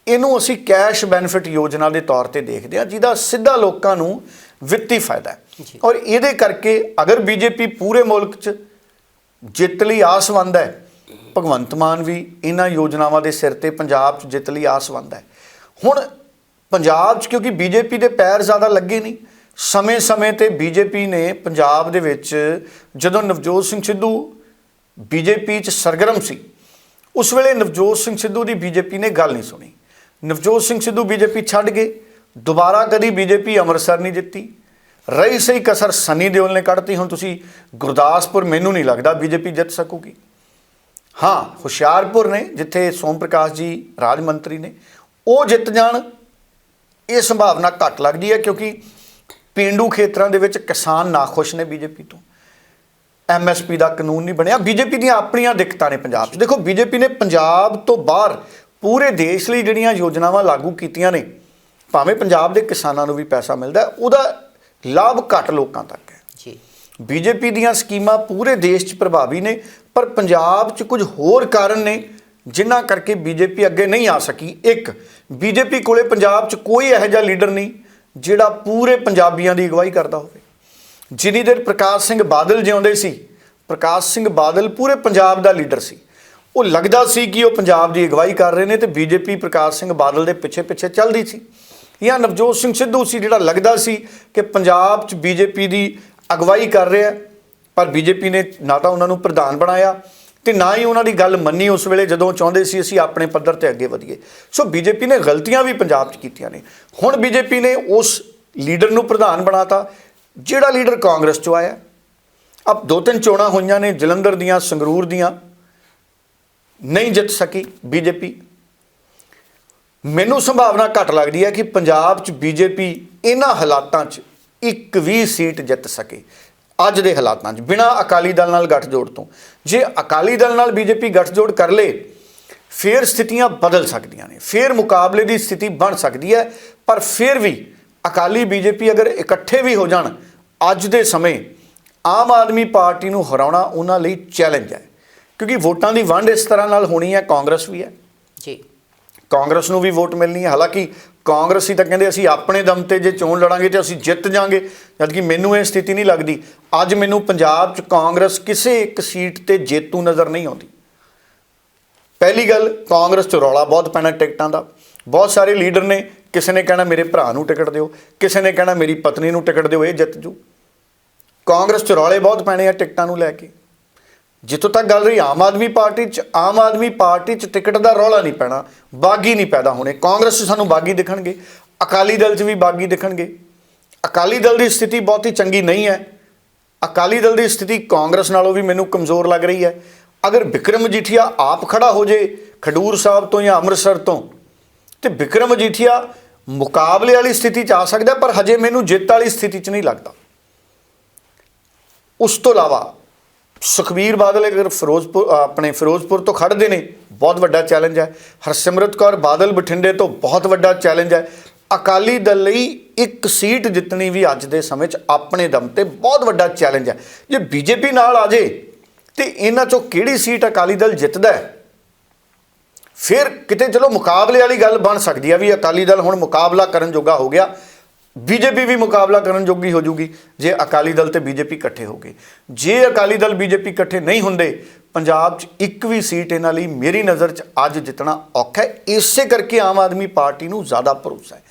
ਇਹਨੂੰ ਅਸੀਂ ਕੈਸ਼ ਬੈਨੀਫਿਟ ਯੋਜਨਾ ਦੇ ਤੌਰ ਤੇ ਦੇਖਦੇ ਹਾਂ, ਜਿਹਦਾ ਸਿੱਧਾ ਲੋਕਾਂ ਨੂੰ ਵਿੱਤੀ ਫਾਇਦਾ ਹੈ। ਔਰ ਇਹਦੇ ਕਰਕੇ ਅਗਰ ਬੀਜੇਪੀ ਪੂਰੇ ਮੁਲਕ 'ਚ ਜਿੱਤ ਲਈ ਆਸਵੰਦ ਹੈ ਭਗਵੰਤ ਮਾਨ ਵੀ ਇਹਨਾਂ ਯੋਜਨਾਵਾਂ ਦੇ ਸਿਰ ਤੇ ਪੰਜਾਬ 'ਚ ਜਿੱਤ ਲਈ ਆਸਵੰਦ ਹੈ। ਹੁਣ ਪੰਜਾਬ 'ਚ ਕਿਉਂਕਿ ਬੀਜੇਪੀ ਦੇ ਪੈਰ ਜ਼ਿਆਦਾ ਲੱਗੇ ਨਹੀਂ ਸਮੇਂ-ਸਮੇਂ ਤੇ ਬੀਜੇਪੀ ਨੇ ਪੰਜਾਬ ਦੇ ਵਿੱਚ ਜਦੋਂ ਨਵਜੋਤ ਸਿੰਘ ਸਿੱਧੂ ਬੀਜੇਪੀ 'ਚ ਸਰਗਰਮ ਸੀ ਉਸ ਵੇਲੇ ਨਵਜੋਤ ਸਿੰਘ ਸਿੱਧੂ ਦੀ ਬੀਜੇਪੀ ਨੇ ਗੱਲ ਨਹੀਂ ਸੁਣੀ। ਨਵਜੋਤ ਸਿੰਘ ਸਿੱਧੂ ਬੀਜੇਪੀ ਛੱਡ ਗਏ। ਦੁਬਾਰਾ ਕਦੀ ਬੀਜੇਪੀ ਅੰਮ੍ਰਿਤਸਰ ਨਹੀਂ ਜਿੱਤੀ। ਰਹੀ ਸਹੀ ਕਸਰ ਸਨੀ ਦਿਓਲ ਨੇ ਕੱਢਤੀ, ਹੁਣ ਤੁਸੀਂ ਗੁਰਦਾਸਪੁਰ ਮੈਨੂੰ ਨਹੀਂ ਲੱਗਦਾ ਬੀਜੇਪੀ ਜਿੱਤ ਸਕੂਗੀ। ਹਾਂ, ਹੁਸ਼ਿਆਰਪੁਰ ਨੇ, ਜਿੱਥੇ ਸੋਮ ਪ੍ਰਕਾਸ਼ ਜੀ ਰਾਜ ਮੰਤਰੀ ਨੇ, ਉਹ ਜਿੱਤ ਜਾਣ, ਇਹ ਸੰਭਾਵਨਾ ਘੱਟ ਲੱਗਦੀ ਹੈ ਕਿਉਂਕਿ ਪਿੰਡੂ ਖੇਤਰਾਂ ਦੇ ਵਿੱਚ ਕਿਸਾਨ ਨਾਖੁਸ਼ ਨੇ ਬੀਜੇਪੀ ਤੋਂ। ਐਮਐਸਪੀ ਦਾ ਕਾਨੂੰਨ ਨਹੀਂ ਬਣਿਆ, ਬੀਜੇਪੀ ਦੀਆਂ ਆਪਣੀਆਂ ਦਿੱਕਤਾਂ ਨੇ ਪੰਜਾਬ 'ਚ। ਦੇਖੋ, ਬੀਜੇਪੀ ਨੇ ਪੰਜਾਬ ਤੋਂ ਬਾਹਰ ਪੂਰੇ ਦੇਸ਼ ਲਈ ਜਿਹੜੀਆਂ ਯੋਜਨਾਵਾਂ ਲਾਗੂ ਕੀਤੀਆਂ ਨੇ ਭਾਵੇਂ ਪੰਜਾਬ ਦੇ ਕਿਸਾਨਾਂ ਨੂੰ ਵੀ ਪੈਸਾ ਮਿਲਦਾ ਉਹਦਾ ਲਾਭ ਘੱਟ ਲੋਕਾਂ ਤੱਕ ਹੈ।
ਜੀ।
ਬੀਜੇਪੀ ਦੀਆਂ ਸਕੀਮਾਂ ਪੂਰੇ ਦੇਸ਼ 'ਚ ਪ੍ਰਭਾਵੀ ਨੇ ਪਰ ਪੰਜਾਬ 'ਚ ਕੁਝ ਹੋਰ ਕਾਰਨ ਨੇ ਜਿਨ੍ਹਾਂ ਕਰਕੇ ਬੀਜੇਪੀ ਅੱਗੇ ਨਹੀਂ ਆ ਸਕੀ। ਇੱਕ ਬੀਜੇਪੀ ਕੋਲੇ ਪੰਜਾਬ 'ਚ ਕੋਈ ਇਹੋ ਜਿਹਾ ਲੀਡਰ ਨਹੀਂ ਜਿਹੜਾ ਪੂਰੇ ਪੰਜਾਬੀਆਂ ਦੀ ਅਗਵਾਈ ਕਰਦਾ ਹੋਵੇ। ਜਿੰਨੀ ਦੇਰ ਪ੍ਰਕਾਸ਼ ਸਿੰਘ ਬਾਦਲ ਜਿਉਂਦੇ ਸੀ ਪ੍ਰਕਾਸ਼ ਸਿੰਘ ਬਾਦਲ ਪੂਰੇ ਪੰਜਾਬ ਦਾ ਲੀਡਰ ਸੀ। ਉਹ ਲੱਗਦਾ ਸੀ ਕਿ ਉਹ ਪੰਜਾਬ ਦੀ ਅਗਵਾਈ ਕਰ ਰਹੇ ਨੇ ਤੇ ਬੀਜੇਪੀ ਪ੍ਰਕਾਸ਼ ਸਿੰਘ ਬਾਦਲ ਦੇ ਪਿੱਛੇ ਪਿੱਛੇ ਚੱਲਦੀ ਸੀ। ਜਾਂ ਨਵਜੋਤ ਸਿੰਘ ਸਿੱਧੂ ਸੀ ਜਿਹੜਾ ਲੱਗਦਾ ਸੀ ਕਿ ਪੰਜਾਬ 'ਚ ਬੀਜੇਪੀ ਦੀ ਅਗਵਾਈ ਕਰ ਰਿਹਾ ਪਰ ਬੀਜੇਪੀ ਨੇ ਨਾ ਤਾਂ ਉਹਨਾਂ ਨੂੰ ਪ੍ਰਧਾਨ ਬਣਾਇਆ ਤੇ ਨਾ ਹੀ ਉਹਨਾਂ ਦੀ ਗੱਲ ਮੰਨੀ ਉਸ ਵੇਲੇ ਜਦੋਂ ਚਾਹੁੰਦੇ ਸੀ ਅਸੀਂ ਆਪਣੇ ਪੱਧਰ ਤੇ ਅੱਗੇ ਵਧੀਏ। ਸੋ ਬੀਜੇਪੀ ਨੇ ਗਲਤੀਆਂ ਵੀ ਪੰਜਾਬ 'ਚ ਕੀਤੀਆਂ ਨੇ। ਹੁਣ ਬੀਜੇਪੀ ਨੇ ਉਸ ਲੀਡਰ ਨੂੰ ਪ੍ਰਧਾਨ ਬਣਾਤਾ, ਜਿਹੜਾ ਲੀਡਰ ਕਾਂਗਰਸ 'ਚੋਂ ਆਇਆ। ਅਬ ਦੋ ਤਿੰਨ ਚੋਣਾਂ ਹੋਈਆਂ ਨੇ ਜਲੰਧਰ ਦੀਆਂ, ਸੰਗਰੂਰ ਦੀਆਂ। ਨਹੀਂ ਜਿੱਤ ਸਕੀ ਬੀਜੇਪੀ। ਮੈਨੂੰ ਸੰਭਾਵਨਾ ਘੱਟ ਲੱਗਦੀ ਹੈ ਕਿ ਪੰਜਾਬ 'ਚ ਬੀਜੇਪੀ ਇਹਨਾਂ ਹਾਲਾਤਾਂ 'ਚ ਇੱਕ ਵੀ ਸੀਟ ਜਿੱਤ ਸਕੇ, ਅੱਜ ਦੇ ਹਾਲਾਤਾਂ 'ਚ, ਬਿਨਾਂ ਅਕਾਲੀ ਦਲ ਨਾਲ ਗੱਠਜੋੜ ਤੋਂ। ਜੇ ਅਕਾਲੀ ਦਲ ਨਾਲ ਬੀਜੇਪੀ ਗੱਠਜੋੜ ਕਰ ਲੇ, ਫਿਰ ਸਥਿਤੀਆਂ ਬਦਲ ਸਕਦੀਆਂ ਨੇ, ਫਿਰ ਮੁਕਾਬਲੇ ਦੀ ਸਥਿਤੀ ਬਣ ਸਕਦੀ ਹੈ, ਪਰ ਫਿਰ ਵੀ ਅਕਾਲੀ ਬੀਜੇਪੀ ਅਗਰ ਇਕੱਠੇ ਵੀ ਹੋ ਜਾਣ, ਅੱਜ ਦੇ ਸਮੇਂ ਆਮ ਆਦਮੀ ਪਾਰਟੀ ਨੂੰ ਹਰਾਉਣਾ ਉਹਨਾਂ ਲਈ ਚੈਲੰਜ ਹੈ, ਕਿਉਂਕਿ ਵੋਟਾਂ ਦੀ ਵੰਡ ਇਸ ਤਰ੍ਹਾਂ ਨਾਲ ਹੋਣੀ ਹੈ, ਕਾਂਗਰਸ ਵੀ ਹੈ।
ਜੀ।
ਕਾਂਗਰਸ ਨੂੰ ਵੀ ਵੋਟ ਮਿਲਣੀ ਹੈ। ਹਾਲਾਂਕਿ ਕਾਂਗਰਸੀ ਤਾਂ ਕਹਿੰਦੇ ਅਸੀਂ ਆਪਣੇ ਦਮ ਤੇ ਜੇ ਚੋਣ ਲੜਾਂਗੇ ਤੇ ਅਸੀਂ ਜਿੱਤ ਜਾਾਂਗੇ। ਜਦਕਿ ਮੈਨੂੰ ਇਹ ਸਥਿਤੀ ਨਹੀਂ ਲੱਗਦੀ। ਅੱਜ ਮੈਨੂੰ ਪੰਜਾਬ 'ਚ ਕਾਂਗਰਸ ਕਿਸੇ ਇੱਕ ਸੀਟ ਤੇ ਜੇਤੂ ਨਜ਼ਰ ਨਹੀਂ ਆਉਂਦੀ। ਪਹਿਲੀ ਗੱਲ, ਕਾਂਗਰਸ ਚ ਰੌਲਾ ਬਹੁਤ ਪੈਣਾ ਟਿਕਟਾਂ ਦਾ। ਬਹੁਤ ਸਾਰੇ ਲੀਡਰ ਨੇ, ਕਿਸੇ ਨੇ ਕਹਿਣਾ ਮੇਰੇ ਭਰਾ ਨੂੰ ਟਿਕਟ ਦਿਓ, ਕਿਸੇ ਨੇ ਕਹਿਣਾ ਮੇਰੀ ਪਤਨੀ ਨੂੰ ਟਿਕਟ ਦਿਓ, ਇਹ ਜਿੱਤ ਜੂ। ਕਾਂਗਰਸ ਚ ਰੌਲੇ ਬਹੁਤ ਪੈਣੇ ਆ ਟਿਕਟਾਂ ਨੂੰ ਲੈ ਕੇ। ਜਿੱਥੋਂ ਤੱਕ ਗੱਲ ਰਹੀ, ਆਮ ਆਦਮੀ ਪਾਰਟੀ ਚ, ਆਮ ਆਦਮੀ ਪਾਰਟੀ ਚ ਟਿਕਟ ਦਾ ਰੌਲਾ ਨਹੀਂ ਪੈਣਾ, ਬਾਗੀ ਨਹੀਂ ਪੈਦਾ ਹੋਣੇ। ਕਾਂਗਰਸ 'ਚ ਸਾਨੂੰ ਬਾਗੀ ਦਿਖਣਗੇ, ਅਕਾਲੀ ਦਲ 'ਚ ਵੀ ਬਾਗੀ ਦਿਖਣਗੇ। ਅਕਾਲੀ ਦਲ ਦੀ ਸਥਿਤੀ ਬਹੁਤੀ ਚੰਗੀ ਨਹੀਂ ਹੈ। ਅਕਾਲੀ ਦਲ ਦੀ ਸਥਿਤੀ ਕਾਂਗਰਸ ਨਾਲੋਂ ਵੀ ਮੈਨੂੰ ਕਮਜ਼ੋਰ ਲੱਗ ਰਹੀ ਹੈ। ਅਗਰ ਵਿਕਰਮ ਮਜੀਠੀਆ ਆਪ ਖੜਾ ਹੋ ਜੇ ਖਡੂਰ ਸਾਹਿਬ ਤੋਂ ਜਾਂ ਅੰਮ੍ਰਿਤਸਰ ਤੋਂ, ਤੇ ਵਿਕਰਮ ਮਜੀਠੀਆ ਮੁਕਾਬਲੇ ਵਾਲੀ ਸਥਿਤੀ 'ਚ ਆ ਸਕਦਾ, ਪਰ ਹਜੇ ਮੈਨੂੰ ਜਿੱਤ ਵਾਲੀ ਸਥਿਤੀ 'ਚ ਨਹੀਂ ਲੱਗਦਾ। ਉਸ ਤੋਂ ਇਲਾਵਾ ਸੁਖਬੀਰ ਬਾਦਲ ਅਗਰ ਫਿਰੋਜ਼ਪੁਰ ਆਪਣੇ ਫਿਰੋਜ਼ਪੁਰ ਤੋਂ ਖੜਦੇ ਨੇ, ਬਹੁਤ ਵੱਡਾ ਚੈਲੰਜ ਹੈ। ਹਰਸਿਮਰਤ ਕੌਰ ਬਾਦਲ ਬਠਿੰਡੇ ਤੋਂ ਬਹੁਤ ਵੱਡਾ ਚੈਲੰਜ ਹੈ। ਅਕਾਲੀ ਦਲ ਲਈ ਇੱਕ ਸੀਟ ਜਿੱਤਣੀ ਵੀ ਅੱਜ ਦੇ ਸਮੇਂ 'ਚ ਆਪਣੇ ਦਮ ਤੇ ਬਹੁਤ ਵੱਡਾ ਚੈਲੰਜ ਹੈ। ਜੇ ਬੀਜੇਪੀ ਨਾਲ ਆ ਜੇ, ਤੇ ਇਹਨਾਂ 'ਚੋਂ ਕਿਹੜੀ ਸੀਟ ਅਕਾਲੀ ਦਲ ਜਿੱਤਦਾ ਹੈ? ਫਿਰ ਕਿਤੇ ਚਲੋ ਮੁਕਾਬਲੇ ਵਾਲੀ ਗੱਲ ਬਣ ਸਕਦੀ ਹੈ ਵੀ ਅਕਾਲੀ ਦਲ ਹੁਣ ਮੁਕਾਬਲਾ ਕਰਨ ਜੋਗਾ ਹੋ ਗਿਆ। ਬੀਜੇਪੀ ਵੀ ਮੁਕਾਬਲਾ ਕਰਨ ਜੋਗੀ ਹੋ ਜੂਗੀ, ਜੇ ਅਕਾਲੀ ਦਲ ਤੇ ਬੀਜੇਪੀ ਇਕੱਠੇ ਹੋ ਗਏ। ਜੇ ਅਕਾਲੀ ਦਲ ਬੀਜੇਪੀ ਇਕੱਠੇ ਨਹੀਂ ਹੁੰਦੇ, ਪੰਜਾਬ 'ਚ ਇੱਕ ਵੀ ਸੀਟ ਇਹਨਾਂ ਲਈ ਮੇਰੀ ਨਜ਼ਰ 'ਚ ਅੱਜ ਜਿੱਤਣਾ ਔਖਾ ਹੈ। ਇਸੇ ਕਰਕੇ ਆਮ ਆਦਮੀ ਪਾਰਟੀ ਨੂੰ ਜ਼ਿਆਦਾ ਭਰੋਸਾ ਹੈ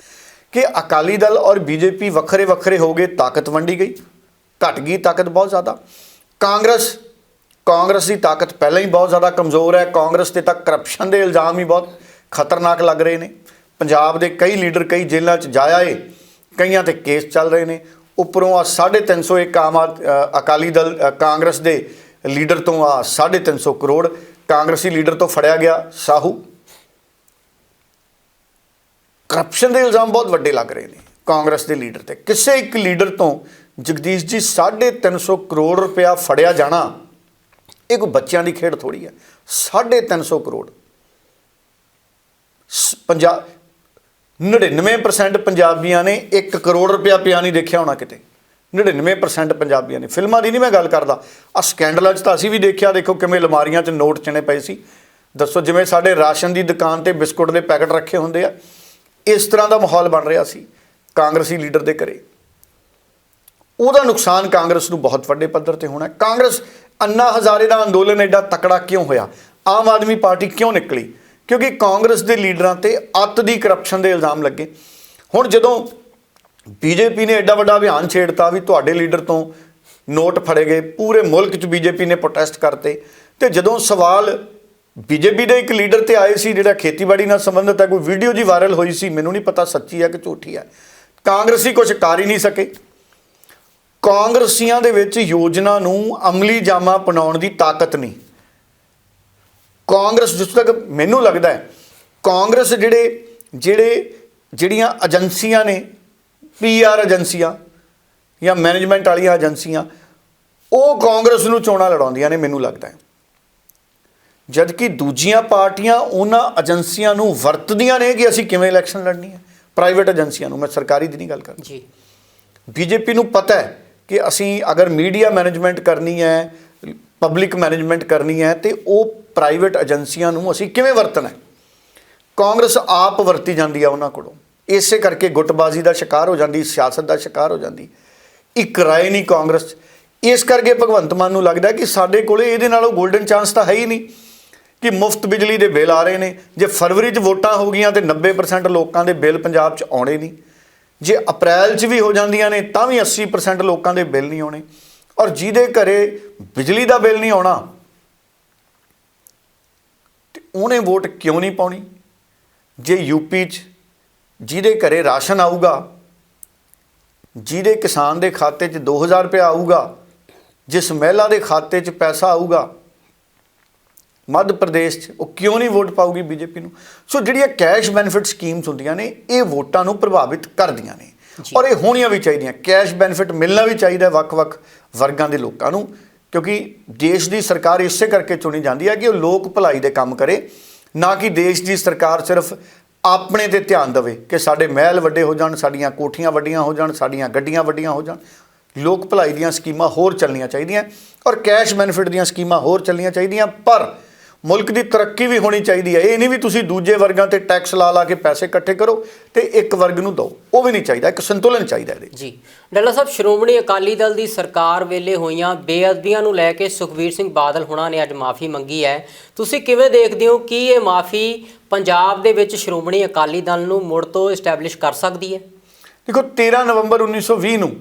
ਕਿ ਅਕਾਲੀ ਦਲ ਔਰ ਬੀਜੇਪੀ ਵੱਖਰੇ ਵੱਖਰੇ ਹੋ ਗਏ, ਤਾਕਤ ਵੰਡੀ ਗਈ। ਘਟ ਗਈ ਤਾਕਤ ਬਹੁਤ ਜ਼ਿਆਦਾ। ਕਾਂਗਰਸ ਕਾਂਗਰਸ ਦੀ ਤਾਕਤ ਪਹਿਲਾਂ ਹੀ ਬਹੁਤ ਜ਼ਿਆਦਾ ਕਮਜ਼ੋਰ ਹੈ। ਕਾਂਗਰਸ ਤੇ ਤਾਂ ਕਰਪਸ਼ਨ ਦੇ ਇਲਜ਼ਾਮ ਹੀ ਬਹੁਤ ਖਤਰਨਾਕ ਲੱਗ ਰਹੇ ਨੇ। ਪੰਜਾਬ ਦੇ ਕਈ ਲੀਡਰ ਕਈ ਜੇਲ੍ਹਾਂ 'ਚ ਜਾਇਆ ਏ। ਕਈਆਂ ਤੇ ਕੇਸ ਚੱਲ ਰਹੇ ਨੇ। ਉੱਪਰੋਂ ਆ 350 ਇੱਕ ਆਮ ਆਦ- ਅਕਾਲੀ ਦਲ ਕਾਂਗਰਸ ਦੇ ਲੀਡਰ ਤੋਂ ਆ 350 ਕਰੋੜ ਕਾਂਗਰਸੀ ਲੀਡਰ ਤੋਂ ਫੜਿਆ ਗਿਆ ਸਾਹੂ। ਕਰਪਸ਼ਨ ਦੇ ਇਲਜ਼ਾਮ ਬਹੁਤ ਵੱਡੇ ਲੱਗ ਰਹੇ ਨੇ ਕਾਂਗਰਸ ਦੇ ਲੀਡਰ ਤੇ। ਕਿਸੇ ਇੱਕ ਲੀਡਰ ਤੋਂ ਜਗਦੀਸ਼ ਜੀ 350 ਕਰੋੜ ਰੁਪਇਆ ਫੜਿਆ ਜਾਣਾ ਇਹ ਕੋਈ ਬੱਚਿਆਂ ਦੀ ਖੇਡ ਥੋੜੀ ਹੈ। 350 ਕਰੋੜ। ਸ- ਪੰਜਾਬ 99% ਪੰਜਾਬੀਆਂ ਨੇ 1 ਕਰੋੜ ਰੁਪਇਆ ਪਿਆ ਨਹੀਂ ਦੇਖਿਆ ਹੋਣਾ ਕਿਤੇ। 99% ਪੰਜਾਬੀਆਂ ਨੇ। ਫਿਲਮਾਂ ਦੀ ਨਹੀਂ ਮੈਂ ਗੱਲ ਕਰਦਾ। ਆ ਸਕੈਂਡਲਾਂ 'ਚ ਤਾਂ ਅਸੀਂ ਵੀ ਦੇਖਿਆ। ਦੇਖੋ ਕਿਵੇਂ ਅਲਮਾਰੀਆਂ 'ਚ ਨੋਟ ਚਣੇ ਪਏ ਸੀ। ਦੱਸੋ ਜਿਵੇਂ ਸਾਡੇ ਰਾਸ਼ਨ ਦੀ ਦੁਕਾਨ ਤੇ ਬਿਸਕੁਟ ਦੇ ਪੈਕਟ ਰੱਖੇ ਹੁੰਦੇ ਆ। ਇਸ ਤਰ੍ਹਾਂ ਦਾ ਮਾਹੌਲ ਬਣ ਰਿਹਾ ਸੀ ਕਾਂਗਰਸੀ ਲੀਡਰ ਦੇ ਘਰੇ। ਉਹਦਾ ਨੁਕਸਾਨ ਕਾਂਗਰਸ ਨੂੰ ਬਹੁਤ ਵੱਡੇ ਪੱਧਰ ਤੇ ਹੋਣਾ। ਕਾਂਗਰਸ ਅੰਨਾ ਹਜ਼ਾਰੇ ਦਾ ਅੰਦੋਲਨ ਐਡਾ ਤਕੜਾ ਕਿਉਂ ਹੋਇਆ? ਆਮ ਆਦਮੀ ਪਾਰਟੀ ਕਿਉਂ ਨਿਕਲੀ? ਕਿਉਂਕਿ ਕਾਂਗਰਸ ਦੇ ਲੀਡਰਾਂ ਤੇ ਅੱਤ ਦੀ ਕਰਪਸ਼ਨ ਦੇ ਇਲਜ਼ਾਮ ਲੱਗੇ। ਹੁਣ ਜਦੋਂ ਬੀਜੇਪੀ ਨੇ ਐਡਾ ਵੱਡਾ ਅਭਿਆਨ ਛੇੜਤਾ ਵੀ ਤੁਹਾਡੇ ਲੀਡਰ ਤੋਂ ਨੋਟ ਫੜੇ ਗਏ, ਪੂਰੇ ਮੁਲਕ 'ਚ ਬੀਜੇਪੀ ਨੇ ਪ੍ਰੋਟੈਸਟ ਕਰਤੇ, ਤੇ ਜਦੋਂ ਸਵਾਲ ਬੀਜੇਪੀ ਦੇ ਇੱਕ ਲੀਡਰ ਤੇ ਆਏ ਸੀ, ਜਿਹੜਾ ਖੇਤੀਬਾੜੀ ਨਾਲ ਸੰਬੰਧਿਤ ਹੈ, ਕੋਈ ਵੀਡੀਓ ਜੀ ਵਾਇਰਲ ਹੋਈ ਸੀ, ਮੈਨੂੰ ਨਹੀਂ ਪਤਾ ਸੱਚੀ ਹੈ ਕਿ ਝੂਠੀ ਹੈ। ਕਾਂਗਰਸੀ ਕੁਝ ਕਰ ਹੀ ਨਹੀਂ ਸਕੇ। ਕਾਂਗਰਸੀਆਂ ਦੇ ਵਿੱਚ ਯੋਜਨਾ ਨੂੰ ਅਮਲੀ ਜਾਮਾ ਪਨਾਉਣ ਦੀ ਤਾਕਤ ਨਹੀਂ। ਕਾਂਗਰਸ ਜਿਸ ਤੱਕ ਮੈਨੂੰ ਲੱਗਦਾ ਹੈ ਕਾਂਗਰਸ ਜਿਹੜੇ ਜਿਹੜੇ ਜਿਹੜੀਆਂ ਏਜੰਸੀਆਂ ਨੇ ਪੀਆਰ ਏਜੰਸੀਆਂ ਜਾਂ ਮੈਨੇਜਮੈਂਟ ਵਾਲੀਆਂ ਏਜੰਸੀਆਂ ਉਹ ਕਾਂਗਰਸ ਨੂੰ ਚੋਣਾਂ ਲੜਾਉਂਦੀਆਂ ਨੇ ਮੈਨੂੰ ਲੱਗਦਾ ਹੈ। ਜਦ ਕਿ ਦੂਜੀਆਂ ਪਾਰਟੀਆਂ ਉਹਨਾਂ ਏਜੰਸੀਆਂ ਨੂੰ ਵਰਤਦੀਆਂ ਨੇ ਕਿ ਅਸੀਂ ਕਿਵੇਂ ਇਲੈਕਸ਼ਨ ਲੜਨੀ ਹੈ। ਪ੍ਰਾਈਵੇਟ ਏਜੰਸੀਆਂ ਨੂੰ ਮੈਂ ਸਰਕਾਰੀ ਦੀ ਨਹੀਂ ਗੱਲ ਕਰਦਾ।
ਜੀ।
ਬੀਜੇਪੀ ਨੂੰ ਪਤਾ ਹੈ ਕਿ ਅਸੀਂ ਅਗਰ ਮੀਡੀਆ ਮੈਨੇਜਮੈਂਟ ਕਰਨੀ ਹੈ ਪਬਲਿਕ ਮੈਨੇਜਮੈਂਟ ਕਰਨੀ ਹੈ ਤੇ ਉਹ ਪ੍ਰਾਈਵੇਟ ਏਜੰਸੀਆਂ ਨੂੰ ਅਸੀਂ ਕਿਵੇਂ ਵਰਤਣਾ ਹੈ? ਕਾਂਗਰਸ ਆਪ ਵਰਤੀ ਜਾਂਦੀ ਆ ਉਹਨਾਂ ਕੋਲੋਂ। ਇਸੇ ਕਰਕੇ ਗੁੱਟਬਾਜ਼ੀ ਦਾ ਸ਼ਿਕਾਰ ਹੋ ਜਾਂਦੀ, ਸਿਆਸਤ ਦਾ ਸ਼ਿਕਾਰ ਹੋ ਜਾਂਦੀ। ਇੱਕ ਰਾਏ ਨਹੀਂ ਕਾਂਗਰਸ 'ਚ। ਇਸ ਕਰਕੇ ਭਗਵੰਤ ਮਾਨ ਨੂੰ ਲੱਗਦਾ ਕਿ ਸਾਡੇ ਕੋਲੇ ਇਹਦੇ ਨਾਲੋਂ 골ਡਨ ਚਾਂਸ ਤਾਂ ਹੈ ਹੀ ਨਹੀਂ ਕਿ ਮੁਫਤ ਬਿਜਲੀ ਦੇ ਬਿੱਲ ਆ ਰਹੇ ਨੇ। ਜੇ ਫਰਵਰੀ 'ਚ ਵੋਟਾਂ ਹੋ ਗਈਆਂ ਤੇ 90% ਲੋਕਾਂ ਦੇ ਬਿੱਲ ਪੰਜਾਬ 'ਚ ਆਉਣੇ ਨਹੀਂ। ਜੇ ਅਪ੍ਰੈਲ 'ਚ ਵੀ ਹੋ ਜਾਂਦੀਆਂ ਨੇ, ਤਾਂ ਵੀ 80% ਲੋਕਾਂ ਦੇ ਬਿੱਲ ਨਹੀਂ ਆਉਣੇ। ਔਰ ਜਿਹਦੇ ਘਰੇ ਬਿਜਲੀ ਦਾ ਬਿੱਲ ਨਹੀਂ ਆਉਣਾ, ਤੇ ਉਹਨੇ ਵੋਟ ਕਿਉਂ ਨਹੀਂ ਪਾਉਣੀ? ਜੇ ਯੂਪੀ 'ਚ ਜਿਹਦੇ ਘਰੇ ਰਾਸ਼ਨ ਆਊਗਾ, ਜਿਹਦੇ ਕਿਸਾਨ ਦੇ ਖਾਤੇ 'ਚ 2000 ਰੁਪਏ ਆਊਗਾ, ਜਿਸ ਮਹਿਲਾ ਦੇ ਖਾਤੇ 'ਚ ਪੈਸਾ ਆਊਗਾ, ਮੱਧ ਪ੍ਰਦੇਸ਼ 'ਚ ਉਹ ਕਿਉਂ ਨਹੀਂ ਵੋਟ ਪਾਊਗੀ ਬੀਜੇਪੀ ਨੂੰ? ਸੋ ਜਿਹੜੀਆਂ ਕੈਸ਼ ਬੈਨੀਫਿਟ ਸਕੀਮਸ ਹੁੰਦੀਆਂ ਨੇ, ਇਹ ਵੋਟਾਂ ਨੂੰ ਪ੍ਰਭਾਵਿਤ ਕਰਦੀਆਂ ਨੇ। ਔਰ ਇਹ ਹੋਣੀਆਂ ਵੀ ਚਾਹੀਦੀਆਂ। ਕੈਸ਼ ਬੈਨੀਫਿਟ ਮਿਲਣਾ ਵੀ ਚਾਹੀਦਾ ਵੱਖ-ਵੱਖ ਵਰਗਾਂ ਦੇ ਲੋਕਾਂ ਨੂੰ, ਕਿਉਂਕਿ ਦੇਸ਼ ਦੀ ਸਰਕਾਰ ਇਸੇ ਕਰਕੇ ਚੁਣੀ ਜਾਂਦੀ ਹੈ ਕਿ ਉਹ ਲੋਕ ਭਲਾਈ ਦੇ ਕੰਮ ਕਰੇ, ਨਾ ਕਿ ਦੇਸ਼ ਦੀ ਸਰਕਾਰ ਸਿਰਫ ਆਪਣੇ ਤੇ ਧਿਆਨ ਦੇਵੇ ਕਿ ਸਾਡੇ ਮਹਿਲ ਵੱਡੇ ਹੋ ਜਾਣ, ਸਾਡੀਆਂ ਕੋਠੀਆਂ ਵੱਡੀਆਂ ਹੋ ਜਾਣ, ਸਾਡੀਆਂ ਗੱਡੀਆਂ ਵੱਡੀਆਂ ਹੋ ਜਾਣ। ਲੋਕ ਭਲਾਈ ਦੀਆਂ ਸਕੀਮਾਂ ਹੋਰ ਚੱਲਣੀਆਂ ਚਾਹੀਦੀਆਂ ਔਰ ਕੈਸ਼ ਬੈਨੀਫਿਟ ਦੀਆਂ ਸਕੀਮਾਂ ਹੋਰ ਚੱਲਣੀਆਂ ਚਾਹੀਦੀਆਂ, ਪਰ ਮੁਲਕ ਦੀ ਤਰੱਕੀ ਵੀ ਹੋਣੀ ਚਾਹੀਦੀ ਹੈ। ਇਹ ਨਹੀਂ ਵੀ ਤੁਸੀਂ ਦੂਜੇ ਵਰਗਾਂ ਤੇ ਟੈਕਸ ਲਾ ਲਾ ਕੇ ਪੈਸੇ ਇਕੱਠੇ ਕਰੋ ਤੇ ਇੱਕ ਵਰਗ ਨੂੰ ਦਿਓ। ਉਹ ਵੀ ਨਹੀਂ ਚਾਹੀਦਾ ਇੱਕ ਸੰਤੁਲਨ ਚਾਹੀਦਾ ਇਹਦੇ।
ਜੀ। ਡੱਲਾ ਸਾਹਿਬ ਸ਼੍ਰੋਮਣੀ ਅਕਾਲੀ ਦਲ ਦੀ ਸਰਕਾਰ ਵੇਲੇ ਹੋਈਆਂ ਬੇਅਦਬੀਆਂ ਨੂੰ ਲੈ ਕੇ ਸੁਖਬੀਰ ਸਿੰਘ ਬਾਦਲ ਹੁਣਾਂ ਨੇ ਅੱਜ ਮਾਫੀ ਮੰਗੀ ਹੈ। ਤੁਸੀਂ ਕਿਵੇਂ ਦੇਖਦੇ ਹੋ ਕਿ ਇਹ ਮਾਫੀ ਪੰਜਾਬ ਦੇ ਵਿੱਚ ਸ਼੍ਰੋਮਣੀ ਅਕਾਲੀ ਦਲ ਨੂੰ ਮੁੜ ਤੋਂ ਐਸਟੈਬਲਿਸ਼ ਕਰ ਸਕਦੀ ਹੈ?
ਦੇਖੋ 13 ਨਵੰਬਰ 1920 ਨੂੰ